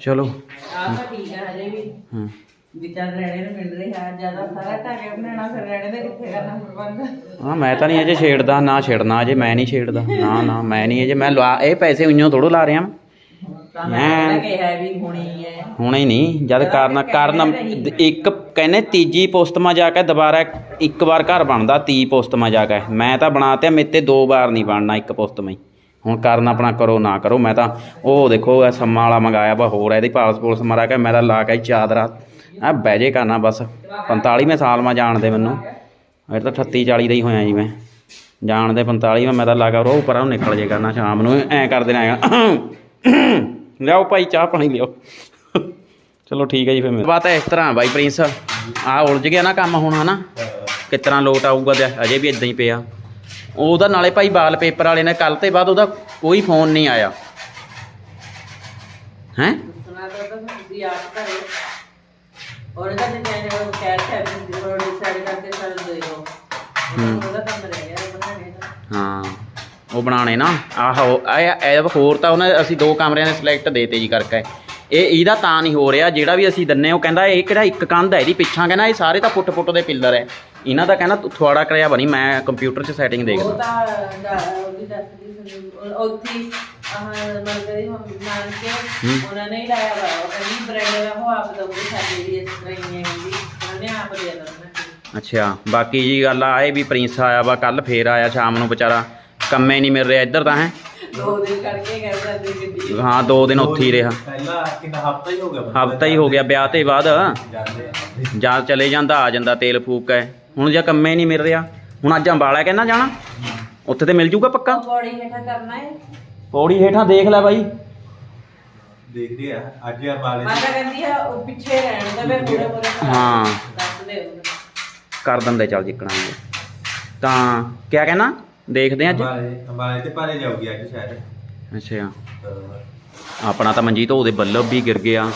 ਚਲੋ आपका ठीक है अजय भी ਹਾਂ ਵੀ ਚੱਲ ਰਹਿਣੇ ਨੂੰ ਮਿਲ ਰਿਹਾ ਜ਼ਿਆਦਾ ਸਾਰਾ ਢਾਕੇ ਬਣਾਉਣਾ ਫਿਰ ਰਹਿਣੇ ਦਾ ਕਿੱਥੇ ਕਰਨਾ ਪ੍ਰਬੰਧ? ਹਾਂ ਮੈਂ ਤਾਂ ਨਹੀਂ ਅਜੇ ਛੇੜਦਾ ਨਾ ਛੇੜਨਾ ਅਜੇ ਮੈਂ ਨਹੀਂ ਛੇੜਦਾ ਨਾ ਨਾ ਮੈਂ ਨਹੀਂ ਅਜੇ ਮੈਂ ਲਵਾ ਇਹ ਪੈਸੇ ਉਈਓ ਥੋੜੋ ਲਾ ਰਿਹਾ ਤਾਂ ਮੈਂ ਤਾਂ ਕਿਹਾ ਵੀ ਹੋਣੀ ਹੈ। ਹੁਣੇ ਹੀ ਨਹੀਂ ਜਦ ਕਾਰਨ ਕਾਰਨ ਇੱਕ ਕਹਿੰਦੇ ਤੀਜੀ ਪੁਸਤ ਮਾ ਜਾ ਕੇ ਦੁਬਾਰਾ ਇੱਕ ਵਾਰ ਘਰ ਬਣਦਾ ਤੀ ਪੁਸਤ ਮਾ ਜਾ ਕੇ। ਮੈਂ ਤਾਂ ਬਣਾਤੇ ਮੇਤੇ ਦੋ ਵਾਰ ਨਹੀਂ ਬਣਨਾ ਇੱਕ ਪੁਸਤ ਮਾ ਹੀ। ਹੁਣ ਕਾਰਨ ਆਪਣਾ ਕਰੋ ਨਾ ਕਰੋ ਮੈਂ ਤਾਂ ਉਹ ਦੇਖੋ ਇਹ ਸੰਮਾ ਵਾਲਾ ਮੰਗਾਇਆ ਵਾ ਹੋਰ ਇਹਦੀ ਪਾਲਸ ਪੁਲਸ ਮਰਾ ਕੇ ਮੈਂ ਤਾਂ ਲਾ ਕੇ ਚਾਦਰਾ। ਆ ਬਹਿ ਜੇ ਕਰਨਾ ਬਸ 45ਵੇਂ ਸਾਲ ਮੈਂ ਜਾਣਦੇ ਮੈਨੂੰ। ਇਹ ਤਾਂ 38 40 ਦਾ ਹੀ ਹੋਇਆ ਜੀ ਮੈਂ। ਜਾਣਦੇ 45 ਮੈਂ ਤਾਂ ਲਾਗਾ ਕੇ ਰੋਹ ਪਰਾਂ ਨਿਕਲ ਜੇ ਕਰਨਾ ਸ਼ਾਮ ਨੂੰ, ਐਂ ਕਰਦੇ ਨੇ ਲਿਆਓ ਭਾਈ, ਚਾਹ ਪਾਣੀ ਲਿਓ ਚਲੋ ਠੀਕ ਹੈ ਜੀ ਫਿਰ ਮੈਂ। ਬਾਤ ਇਸ ਤਰ੍ਹਾਂ ਬਾਈ ਪ੍ਰਿੰਸ ਆ ਉਲਝ ਗਿਆ ਨਾ ਕੰਮ ਹੁਣ, ਹਨਾ? ਕਿਸ ਤਰ੍ਹਾਂ ਲੋਟ ਆਊਗਾ ਤੇ ਅਜੇ ਵੀ ਇਦਾਂ ਹੀ ਪਿਆ। ਉਹਦਾ ਨਾਲੇ ਭਾਈ ਵਾਲ ਪੇਪਰ ਵਾਲੇ ਨੇ ਕੱਲ ਤੇ ਬਾਅਦ ਉਹਦਾ ਕੋਈ ਫੋਨ ਨਹੀਂ ਆਇਆ। ਹੈ? ਤਾਂ ਤਾਂ ਡਿਜ਼ਾਈਨ ਉਹ ਹੈ ਉਹ ਡਿਸਾਈਡ ਕਰਕੇ ਸਾਰੇ ਦੇ ਦਿਓ। ਉਹਦਾ ਕੰਮ ਰਹਿ ਗਿਆ ਬਣਾਉਣੇ ਦਾ ਹਾਂ ਉਹ ਬਣਾਣੇ ਨਾ। ਆਹੋ ਇਹ ਇਹ ਹੋਰ ਤਾਂ ਉਹਨੇ ਅਸੀਂ ਦੋ ਕਮਰਿਆਂ ਦੇ ਸਿਲੈਕਟ ਦੇਤੇ ਜੀ ਕਰਕੇ। ਇਹ ਇਹਦਾ ਤਾਂ ਨਹੀਂ ਹੋ ਰਿਹਾ ਜਿਹੜਾ ਵੀ ਅਸੀਂ ਦੰਨੇ ਉਹ ਕਹਿੰਦਾ ਇਹ ਕਿਹੜਾ ਇੱਕ ਕੰਧ ਹੈ ਇਹਦੀ ਪਿੱਛਾਂ ਕਹਿੰਦਾ ਇਹ ਸਾਰੇ ਤਾਂ ਫੁੱਟ ਫੁੱਟ ਦੇ ਪਿੱਲਰ ਹੈ ਇਹਨਾਂ ਦਾ ਕਹਿੰਦਾ ਥੋੜਾ ਕਰਿਆ ਬਣੀ ਮੈਂ ਕੰਪਿਊਟਰ 'ਚ ਸੈਟਿੰਗ ਉਹ ਦੇਖਦਾ ਤਾਂ ਡਾ- ਉਹਦੀ ਦੱਸਦੀ ਸੀ ਉੱਥੇ ਆਹ ਮਰਗਰੀ ਮਾਨ ਕੇ ਉਹਨਾਂ ਨੇ ਹੀ ਲਾਇਆ ਵਾ। ਉਹ ਕਹਿੰਦੀ ਬ੍ਰਾਂਡ ਦਾ ਉਹ ਆਪ ਦਊਗੀ ਸਾਡੇ ਵੀ ਇਸ ਤਰ੍ਹਾਂ ਹੀ ਹੈ ਕਹਿੰਦੀ ਉਹਨਾਂ ਨੇ ਆਪ ਦੇ ਦੇਣਾ ਅੱਛਾ ਬਾਕੀ ਜੀ ਗੱਲ ਆ ਇਹ ਵੀ ਪ੍ਰਿੰਸ ਆਇਆ ਵਾ ਕੱਲ ਫੇਰ ਆਇਆ ਸ਼ਾਮ ਨੂੰ ਵਿਚਾਰਾ। ਕੰਮੇ ਨਹੀਂ ਮਿਲ ਰਿਹਾ ਇੱਧਰ ਤਾਂ ਹੈ। ਦੋ ਦਿਨ ਕਰਕੇ ਕਹਿੰਦਾ ਤੇ ਗੱਡੀ ਹਾਂ ਦੋ ਦਿਨ ਉੱਥੇ ਹੀ ਰਿਹਾ। ਪਹਿਲਾਂ ਕਿੰਨਾ ਹਫਤਾ ਹੀ ਹੋ ਗਿਆ ਬੰਦਾ ਹਫਤਾ ਹੀ ਹੋ ਗਿਆ ਵਿਆਹ ਤੇ ਬਾਅਦ। ਜਾਂਦੇ ਆ। ਜਾਂ ਚਲੇ ਜਾਂਦਾ ਆ ਜਾਂਦਾ ਤੇਲ ਫੂਕ ਕੇ। ਹੁਣ ਜੇ ਕੰਮੇ ਨਹੀਂ ਮਿਲ ਰਿਹਾ। ਹੁਣ ਅੱਜ ਅੰਬਾਲਾ ਕਹਿੰਦਾ ਜਾਣਾ। ਉੱਥੇ ਤੇ ਮਿਲ ਜੂਗਾ ਪੱਕਾ। ਬੋੜੀ ਹੇਠਾਂ ਕਰਨਾ ਹੈ ਪੌੜੀ ਹੇਠਾਂ ਦੇਖ ਲੈ ਬਾਈ। ਦੇਖਦੇ ਆ ਅੱਜ ਆ ਬਾਲੇ ਮਾਤਾ ਕਹਿੰਦੀ ਆ ਉਹ ਪਿੱਛੇ ਰਹਿਣ ਦਾ ਵੇ ਪੂਰੇ ਪੂਰੇ ਹਾਂ। ਦੱਸ ਦੇ ਉਹਨੂੰ। ਕਰ ਦਿੰਦੇ ਚੱਲ ਜਿੱਕਣਾ ਵੀ। ਤਾਂ ਕਿਆ ਕਹਿਣਾ? ਦੇਖਦੇ ਆ ਅੱਜ? ਬਾਲੇ ਬਾਲੇ ਤੇ ਭਾਰੇ ਜਾਊਗੀ ਅੱਜ ਸ਼ਾਇਦ। ਅੱਛਾ। ਆਪਣਾ ਤਾਂ ਮਨਜੀਤ ਉਹਦੇ ਬੱਲਬ ਵੀ ਗਿਰ ਗਿਆ।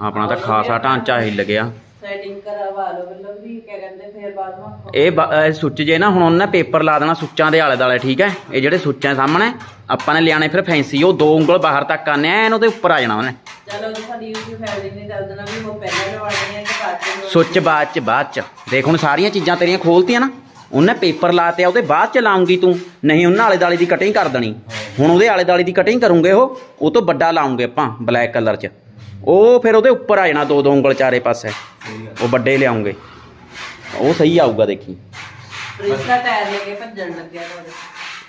ਆਪਣਾ ਤਾਂ ਖਾਸਾ ਢਾਂਚਾ ਹਿੱਲ ਗਿਆ। ਸੈਟਿੰਗ ਕਰਵਾ ਲਓ ਮਤਲਬ ਵੀ ਕਿਆ ਕਹਿੰਦੇ ਫਿਰ ਬਾਅਦ ਵਿੱਚ ਇਹ ਬ- ਸੁੱਚ ਜੇ ਨਾ ਹੁਣ ਉਹਨੇ ਪੇਪਰ ਲਾ ਦੇਣਾ ਸੁੱਚਾਂ ਦੇ ਆਲੇ ਦੁਆਲੇ ਠੀਕ ਹੈ? ਇਹ ਜਿਹੜੇ ਸੁੱਚਾਂ ਸਾਹਮਣੇ ਆਪਾਂ ਨੇ ਲਿਆਣੇ ਫਿਰ ਫੈਂਸੀ ਉਹ ਦੋ ਉਂਗਲ ਬਾਹਰ ਤੱਕ ਆਨੇ ਐਨ ਉਹਦੇ ਉੱਪਰ ਆ ਜਾਣਾ ਉਹਨੇ। ਚਲੋ ਜੀ ਸਾਡੀ YouTube ਫੈਮਿਲੀ ਨੇ ਦੱਸ ਦੇਣਾ ਵੀ ਉਹ ਪਹਿਲਾਂ ਲਵਾਉਣੀ ਹੈ ਤੇ ਬਾਅਦ ਚ ਸੁੱਚ ਬਾਅਦ ਚ ਬਾਅਦ ਚ। ਦੇਖ ਹੁਣ ਸਾਰੀਆਂ ਚੀਜ਼ਾਂ ਤੇਰੀਆਂ ਖੋਲਤੀਆਂ ਨਾ। ਉਹਨੇ ਪੇਪਰ ਲਾਤੇ ਆ ਉਹਦੇ ਬਾਅਦ ਚ ਲਾਉਂਗੀ ਤੂੰ। ਨਹੀਂ ਉਹਨਾਂ ਆਲੇ ਦਾਲੇ ਦੀ ਕਟਿੰਗ ਕਰ ਦੇਣੀ। ਹੁਣ ਉਹਦੇ ਆਲੇ ਦਾਲੇ ਦੀ ਕਟਿੰਗ ਕਰੂੰਗੇ ਉਹ ਉਹ ਤੋਂ ਵੱਡਾ ਲਾਉਂਗੇ ਆਪਾਂ ਬਲੈਕ ਕਲਰ ਚ। ਉਹ ਫਿਰ ਉਹਦੇ ਉੱਪਰ ਆ ਜਾਣਾ ਦੋ ਦੋ ਉਂਗਲ ਚਾਰੇ ਪਾਸੇ। ਉਹ ਵੱਡੇ ਲਿਆਉਂਗੇ। ਉਹ ਸਹੀ ਆਊਗਾ ਦੇਖੀ। ਪ੍ਰਿੰਸ ਦਾ ਟਾਇਰ ਲੈ ਕੇ ਭੱਜਣ ਲੱਗਿਆ ਤੁਹਾਡੇ।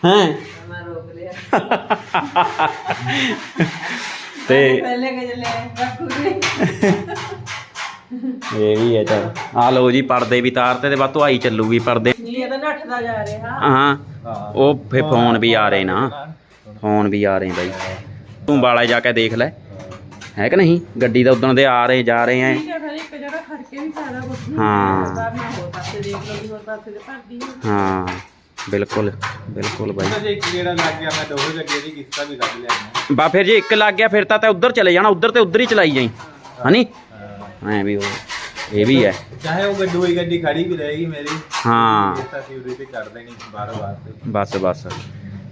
ਹੈਂ? ਮੈਂ ਰੋਕ ਲਿਆ। ਤੇ ਪਹਿਲੇ ਕਿ ਜਲੇ ਰੱਖੂਗੀ ਇਹ ਵੀ ਹੈ ਚਲ ਆ ਲਓ ਜੀ ਪਰਦੇ ਵੀ ਤਾਰਤੇ ਤੇ ਬਾਅਦ ਧੁਆਈ ਚੱਲੂਗੀ ਪਰਦੇ। ਨਹੀਂ ਇਹ ਤਾਂ ਨੱਠਦਾ ਜਾ ਰਿਹਾ। ਹਾਂ ਹਾਂ। ਉਹ ਫੇ ਫੋਨ ਵੀ ਆ ਰਹੇ ਨਾ। ਫੋਨ ਵੀ ਆ ਰਹੇ ਬਾਈ। ਤੂੰ ਬਾਲਾ ਜਾ ਕੇ ਦੇਖ ਲੈ। ਹੈ ਕਿ ਨਹੀਂ? ਗੱਡੀ ਤਾਂ ਉਦੋਂ ਦੇ ਆ ਰਹੇ ਜਾ ਰਹੇ ਐ। ਹੈ ਹਾਂ ਬਿਲਕੁਲ ਬਿਲਕੁਲ ਬਾਈ। ਜੇ ਇੱਕ ਜਿਹੜਾ ਲੱਗ ਗਿਆ ਮੈਂ ਦੋਹੇ ਲੱਗੇ ਦੀ ਕਿਸ਼ਤਾ ਵੀ ਕੱਢ ਲਿਆ। ਬਾ ਫਿਰ ਜੇ ਇੱਕ ਲੱਗ ਗਿਆ ਫਿਰ ਤਾਂ ਤੇ ਉੱਧਰ ਚਲੇ ਜਾਣਾ ਉੱਧਰ ਤੇ ਉੱਧਰ ਹੀ ਚਲਾਈ ਜਾਈ। ਹਨੀ? ਐ ਵੀ ਉਹ ਇਹ ਵੀ ਹੈ। ਚਾਹੇ ਉਹ ਗੱਡੀ ਹੋਈ ਗੱਡੀ ਖੜੀ ਵੀ ਰਹੇਗੀ ਮੇਰੀ ਹਾਂ। ਕਿਸ਼ਤਾ ਸੀ ਉਰੇ ਤੇ ਕਰ ਦੇਣੀ ਬਾਰੋ ਬਾਰ ਤੇ। ਬਸ ਬਸ।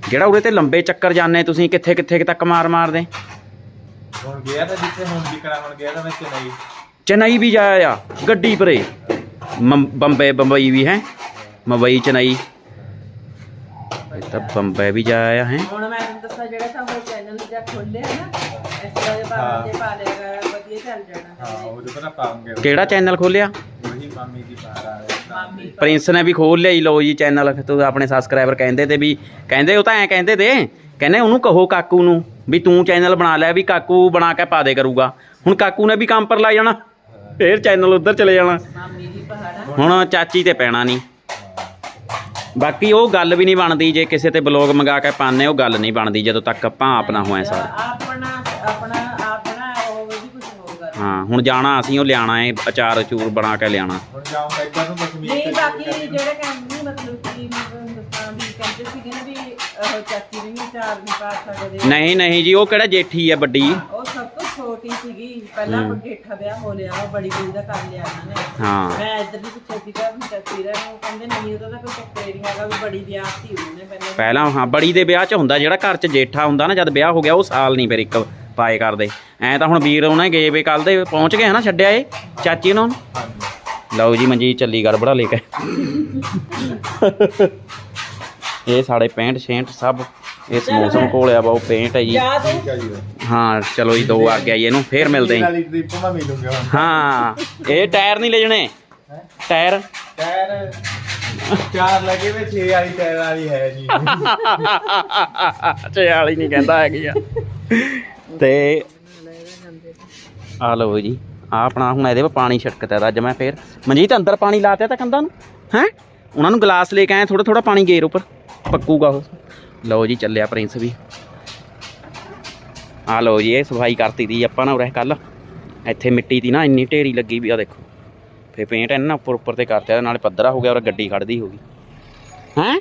ਜਿਹੜਾ ਉਰੇ ਤੇ ਲੰਬੇ ਚੱਕਰ ਜਾਂਦੇ ਤੁਸੀਂ ਕਿੱਥੇ ਕਿੱਥੇ ਤੱਕ ਮਾਰ ਮਾਰਦੇ? ਹੁਣ ਗਿਆ ਤਾਂ ਜਿੱਥੇ ਹੁਣ ਵਿਕਣਾ ਹੁਣ ਗਿਆ ਤਾਂ ਮੈਂ ਚੇਨਈ। ਚੇਨਈ ਵੀ ਜਾਇਆ ਆ ਗੱਡੀ ਪਰੇ। ਬੰਬੇ ਬੰਬਈ ਵੀ ਹੈ। ਮੁੰਬਈ ਚੇਨਈ। ਇਹ ਤਾਂ ਬੰਬੇ ਵੀ ਜਾਇਆ ਹੈ। ਹੁਣ ਮੈਂ ਤੁਹਾਨੂੰ ਦੱਸਾਂ ਜਿਹੜਾ ਸਾਨੂੰ ਚੈਨਲ ਜਾਂ ਖੋਲਿਆ ਨਾ ਇਸ ਤਰ੍ਹਾਂ ਦੇ ਤੇ ਪਾ ਲੇਗਾ ਵਧੀਆ ਚੱਲ ਜਾਣਾ। ਹਾਂ ਉਹਦੇ ਪਰ ਪਾਉਂਗੇ ਕਿਹੜਾ ਚੈਨਲ ਖੋਲਿਆ? ਉਹੀ ਮਾਮੀ ਦੀ ਬਾਹਰ ਆ ਰਹੇ ਮਾਮੀ ਪ੍ਰਿੰਸ ਨੇ ਵੀ ਖੋਲ ਲਿਆ ਜੀ ਲੋ ਜੀ ਚੈਨਲ ਤੂੰ ਆਪਣੇ ਸਬਸਕ੍ਰਾਈਬਰ ਕਹਿੰਦੇ ਤੇ ਵੀ ਕਹਿੰਦੇ ਉਹ ਤਾਂ ਐ ਕਹਿੰਦੇ ਤੇ ਕਹਿੰਦੇ ਉਹਨੂੰ ਕਹੋ ਕਾਕੂ ਨੂੰ ਵੀ ਤੂੰ ਚੈਨਲ ਬਣਾ ਲੈ ਵੀ ਕਾਕੂ ਬਣਾ ਕੇ ਪਾ ਦੇ ਕਰੂਗਾ। ਹੁਣ ਕਾਕੂ ਨੇ ਵੀ ਕੰਮ ਪਰ ਲਾ ਜਾਣਾ ਫੇਰ ਚੈਨਲ ਉੱਧਰ ਚਲੇ ਜਾਣਾ। ਮਾਮੀ ਦੀ ਪਹਾੜਾ ਹੁਣ ਚਾਚੀ ਤੇ ਪੈਣਾ ਨਹੀਂ। ਬਾਕੀ ਉਹ ਗੱਲ ਵੀ ਨਹੀਂ ਬਣਦੀ ਜੇ ਕਿਸੇ ਤੇ ਬਲੌਗ ਮੰਗਾ ਕੇ ਪਾਣੇ ਉਹ ਗੱਲ ਨਹੀਂ ਬਣਦੀ ਜਦੋਂ ਤੱਕ ਆਪਾਂ ਆਪਣਾ ਹੋਇਆ ਸਾਰਾ। ਆਪਣਾ ਆਪਣਾ ਹਾਂ ਹੁਣ ਜਾਣਾ ਅਸੀਂ ਉਹ ਲਿਆਣਾ ਹੈ ਅਚਾਰ ਅਚੂਰ ਬਣਾ ਕੇ ਲਿਆਣਾ। ਹੁਣ ਜਾਊਂਗਾ ਇੱਧਰ ਨੂੰ ਕਸ਼ਮੀਰ ਨਹੀਂ ਤੇ ਬਾਕੀ ਜਿਹੜੇ ਕਹਿੰਦੇ ਮਤਲਬ ਕਿ ਮਤਲਬ ਦੱਸਾਂ ਵੀ ਕਹਿੰਦੇ ਸੀਗੇ ਨਾ ਵੀ ਉਹ ਚਾਚੀ ਨੇ ਵੀ ਚਾਰ ਨਹੀਂ ਪਾ ਸਕਦੇ ਨਹੀਂ ਨਹੀਂ ਜੀ ਉਹ ਕਿਹੜਾ ਜੇਠੀ ਹੈ ਵੱਡੀ? ਉਹ ਸਭ ਤੋਂ ਛੋਟੀ ਸੀਗੀ। ਪਹਿਲਾਂ ਹੂੰ। ਜੇਠਾ ਵਿਆਹ ਹੋ ਲਿਆ ਉਹ ਬੜੀ ਕੁੜੀ ਦਾ ਕਰ ਲਿਆ ਇਹਨਾਂ ਨੇ। ਹਾਂ। ਮੈਂ ਇੱਧਰ ਦੀ ਪੁੱਛਿਆ ਸੀਗਾ ਵੀ ਚਾਚੀ ਦਾ ਉਹ ਕਹਿੰਦੇ ਨਹੀਂ ਉਹਦਾ ਤਾਂ ਕੋਈ ਚੱਕਰ ਹੀ ਨਹੀਂ ਹੈਗਾ ਵੀ ਬੜੀ ਵਿਆਹ ਸੀ ਉਹਨੇ ਪਹਿਲਾਂ। ਪਹਿਲਾਂ ਹਾਂ ਬੜੀ ਦੇ ਵਿਆਹ 'ਚ ਹੁੰਦਾ ਜਿਹੜਾ ਘਰ 'ਚ ਜੇਠਾ ਹੁੰਦਾ ਨਾ ਜਦ ਵਿਆਹ ਹੋ ਗਿਆ ਉਹ ਸਾਲ ਨਹੀਂ ਫਿਰ ਇੱਕ ਪਾਏ ਕਰਦੇ। ਐ ਤਾਂ ਹੁਣ ਵੀਰ ਉਹਨੇ ਗਏ ਵੇ ਕੱਲ ਦੇ ਪਹੁੰਚ ਗਏ ਹਨਾ ਛੱਡਿਆ ਏ ਚਾਚੀ ਉਹਨਾਂ ਨੂੰ? ਲਓ ਜੀ ਮਨਜੀਤ ਚੱਲੀ ਗੜਬੜਾ ਲੈ ਕੇ ਇਹ ਸਾਡੇ ਪੈਂਟ ਸ਼ੇਂਟ ਸਭ ਇਸ ਮੌਸਮ ਕੋਲ ਆ ਬਾਉ ਪੇਂਟ ਹੈ ਜੀ। ਹੈ ਚਲੋ ਜੀ ਦੋ ਆ ਗਿਆ ਜੀ ਇਹਨੂੰ ਫੇਰ ਮਿਲਦੇ ਹਾਂ। ਹਾਂ ਇਹ ਟਾਇਰ ਨਹੀਂ ਲੈ ਜਣੇ। ਟਾਇਰ। ਟਾਇਰ ਚਾਰ ਲੱਗੇ ਵੇ 6 ਵਾਲੀ ਟਾਇਰ ਵਾਲੀ ਹੈ ਜੀ। ਤੇ ਵਾਲੀ ਨਹੀਂ ਕਹਿੰਦਾ ਹੈਗੀ ਆ। ਤੇ ਆ ਲਓ ਜੀ ਆ ਆਪਣਾ ਹੁਣ ਇਹਦੇ 'ਤੇ ਪਾਣੀ ਛਿੜਕਦਾ ਅੱਜ ਮੈਂ ਫੇਰ ਮਨਜੀਤ ਅੰਦਰ ਪਾਣੀ ਲਾਤਿਆ ਤਾਂ ਕੰਧਾਂ ਨੂੰ, ਹੈ? ਉਹਨਾਂ ਨੂੰ ਗਲਾਸ ਲੈ ਕੇ ਆਏ ਥੋੜਾ ਥੋੜਾ ਪਾਣੀ ਗੇਰ ਉੱਪਰ, ਪੱਕੂਗਾ ਉਹ। ਲਓ ਜੀ, ਚੱਲਿਆ ਪ੍ਰਿੰਸ ਵੀ। ਆ ਲਓ ਜੀ, ਇਹ ਸਫ਼ਾਈ ਕਰਤੀ ਦੀ ਆਪਾਂ ਨਾ ਉਰੇ ਕੱਲ ਇੱਥੇ ਮਿੱਟੀ ਦੀ ਨਾ ਇੰਨੀ ਢੇਰੀ ਲੱਗੀ ਵੀ ਆ ਦੇਖੋ। ਫੇ ਪੇਂਟ ਇਹਨਾਂ ਉੱਪਰ ਉੱਪਰ ਤੇ ਕਰਤਿਆ ਨਾਲੇ ਪੱਧਰਾ ਹੋ ਗਿਆ ਔਰ ਗੱਡੀ ਖੜਦੀ ਹੋ ਗਈ। ਹੈਂ?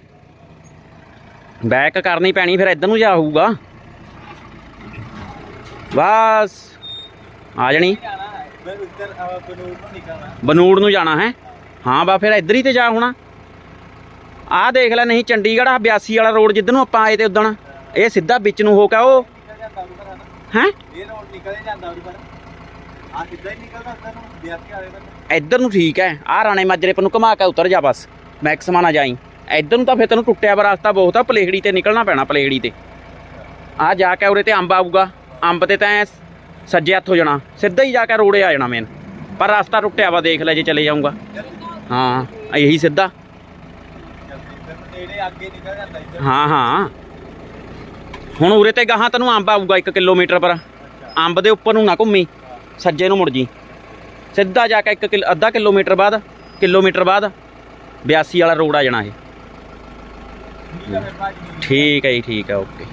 ਬੈਕ ਕਰਨੀ ਪੈਣੀ, ਫਿਰ ਇੱਧਰ ਨੂੰ ਜਾਊਗਾ। ਬਸ। ਆ ਜਾਣੀ। ਬਨੂੜ ਨੂੰ ਜਾਣਾ ਹੈ। ਹਾਂ ਬਾ, ਫਿਰ ਇੱਧਰ ਹੀ ਤੇ ਜਾ ਹੋਣਾ। ਆਹ ਦੇਖ ਲੈ ਨਹੀਂ, ਚੰਡੀਗੜ੍ਹ ਆ 82 ਵਾਲਾ ਰੋਡ ਜਿੱਧਰ ਨੂੰ ਆਪਾਂ ਆਏ ਤੇ ਉਦਣ। ਇਹ ਸਿੱਧਾ ਵਿੱਚ ਨੂੰ ਹੋ ਕੇ ਉਹ ਹੈ? ਇਹ ਰੋਡ ਨਿਕਲ ਹੀ ਜਾਂਦਾ ਉੱਧਰ ਆ ਸਿੱਧਾ ਹੀ ਨਿਕਲਦਾ ਉੱਧਰ ਨੂੰ ਬਿਆਸੀ ਵਾਲੇ ਦਾ ਇੱਧਰ ਨੂੰ ਠੀਕ ਹੈ। ਆਹ ਰਾਣੇ ਮਾਜਰੇ ਪਰ ਨੂੰ ਘੁਮਾ ਕੇ ਉਤਰ ਜਾ ਬਸ। ਮੈਕਸਮਾ ਨਾ ਜਾਈ। ਇੱਧਰ ਨੂੰ ਤਾਂ ਫਿਰ ਤੈਨੂੰ ਟੁੱਟਿਆ ਵਾ ਰਸਤਾ ਬਹੁਤ ਆ। ਪਲੇਹੜੀ ਤੇ ਨਿਕਲਣਾ ਪੈਣਾ ਪਲੇਹੜੀ ਤੇ। ਆ ਜਾ ਕੇ ਉਰੇ ਤੇ ਅੰਬ ਆਊਗਾ। ਅੰਬ ਤੇ ਤਾਂ ਸੱਜੇ ਹੱਥ ਹੋ ਜਾਣਾ। ਸਿੱਧਾ ਹੀ ਜਾ ਕੇ ਰੋੜੇ ਆ ਜਾਣਾ ਮੇਨ ਪਰ ਰਸਤਾ ਟੁੱਟਿਆ ਵਾ, ਦੇਖ ਲੈ ਜੇ ਚਲੇ ਜਾਊਂਗਾ। ਹਾਂ, ਇਹੀ ਸਿੱਧਾ। ਹਾਂ ਹਾਂ। ਹੁਣ ਉਰੇ ਤੇ ਗਾਹਾਂ ਤੈਨੂੰ ਅੰਬ ਆਊਗਾ 1 ਕਿਲੋਮੀਟਰ ਪਰ। ਅੰਬ ਦੇ ਉੱਪਰ ਨੂੰ ਨਾ ਘੁੰਮੀ। ਸੱਜੇ ਨੂੰ ਮੁੜ ਜੀ। ਸਿੱਧਾ ਜਾ ਕੇ 1 ਕਿਲੋ, ਅੱਧਾ ਕਿਲੋਮੀਟਰ ਬਾਅਦ ਕਿਲੋਮੀਟਰ ਬਾਅਦ 82 ਵਾਲਾ ਰੋਡ ਆ ਜਾਣਾ ਇਹ। ਠੀਕ ਹੈ ਜੀ, ਠੀਕ ਹੈ, ਓਕੇ।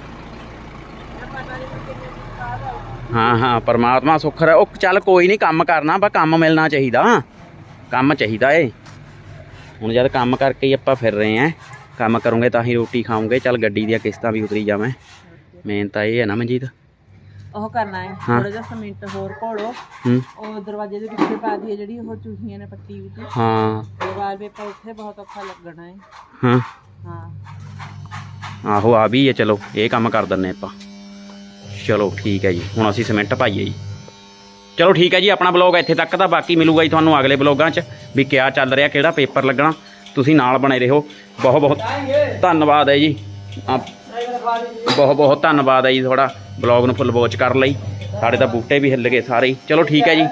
ਹਾਂ ਹਾਂ ਪਰਮਾਤਮਾ ਸੁੱਖ ਰ ਉਹ ਚੱਲ ਕੋਈ ਨਹੀਂ ਕੰਮ ਕਰਨਾ ਬਾ ਕੰਮ ਮਿਲਣਾ ਚਾਹੀਦਾ। ਕੰਮ ਚਾਹੀਦਾ ਏ। ਹੁਣ ਜਦ ਕੰਮ ਕਰਕੇ ਹੀ ਆਪਾਂ ਫਿਰ ਰਹੇ ਆਂ। ਕੰਮ ਕਰੋਗੇ ਤਾਂ ਹੀ ਰੋਟੀ ਖਾਓਗੇ। ਚੱਲ ਗੱਡੀ ਦੀਆਂ ਕਿਸ਼ਤਾਂ ਵੀ ਉਤਰੀ ਜਾਵੇਂ। ਮੇਨ ਤਾਂ ਇਹ ਹੈ ਨਾ ਮਨਜੀਤ। ਉਹ ਕਰਨਾ ਹੈ ਹਾਂ। ਥੋੜਾ ਜਿਹਾ ਸੀਮੈਂਟ ਹੋਰ ਘੋੜੋ। ਹੂੰ। ਉਹ ਦਰਵਾਜ਼ੇ ਦੇ ਪਿੱਛੇ ਪਾ ਦਈਏ ਜਿਹੜੀ ਉਹ ਚੂਹੀਆਂ ਨੇ ਪੱਟੀ ਵਿੱਚ। ਹਾਂ। ਦੀਵਾਰ ਪੇਪਰ ਉੱਥੇ ਬਹੁਤ ਔਖਾ ਲੱਗਣਾ ਹੈ ਹਾਂ। ਹਾਂ। ਆਹੋ ਆ ਵੀ ਹੈ ਚਲੋ ਇਹ ਕੰਮ ਕਰ ਦਿੰਨੇ ਆਪਾਂ। ਚਲੋ ਠੀਕ ਹੈ ਜੀ, ਹੁਣ ਅਸੀਂ ਸਿਮੈਂਟ ਪਾਈਏ ਜੀ। ਚਲੋ ਠੀਕ ਹੈ ਜੀ, ਆਪਣਾ ਬਲੌਗ ਇੱਥੇ ਤੱਕ ਤਾਂ ਬਾਕੀ ਮਿਲੂਗਾ ਜੀ ਤੁਹਾਨੂੰ ਅਗਲੇ ਬਲੌਗਾਂ 'ਚ, ਵੀ ਕਿਆ ਚੱਲ ਰਿਹਾ, ਕਿਹੜਾ ਪੇਪਰ ਲੱਗਣਾ। ਤੁਸੀਂ ਨਾਲ ਬਣੇ ਰਹੋ। ਬਹੁਤ ਬਹੁਤ ਧੰਨਵਾਦ ਹੈ ਜੀ। ਆ ਬਹੁਤ ਬਹੁਤ ਧੰਨਵਾਦ ਹੈ ਜੀ ਤੁਹਾਡਾ ਬਲੌਗ ਨੂੰ ਫੁੱਲ ਵਾਚ ਕਰਨ ਲਈ। ਸਾਡੇ ਤਾਂ ਬੂਟੇ ਵੀ ਹਿੱਲ ਗਏ ਸਾਰੇ ਹੀ। ਚਲੋ ਠੀਕ ਹੈ ਜੀ।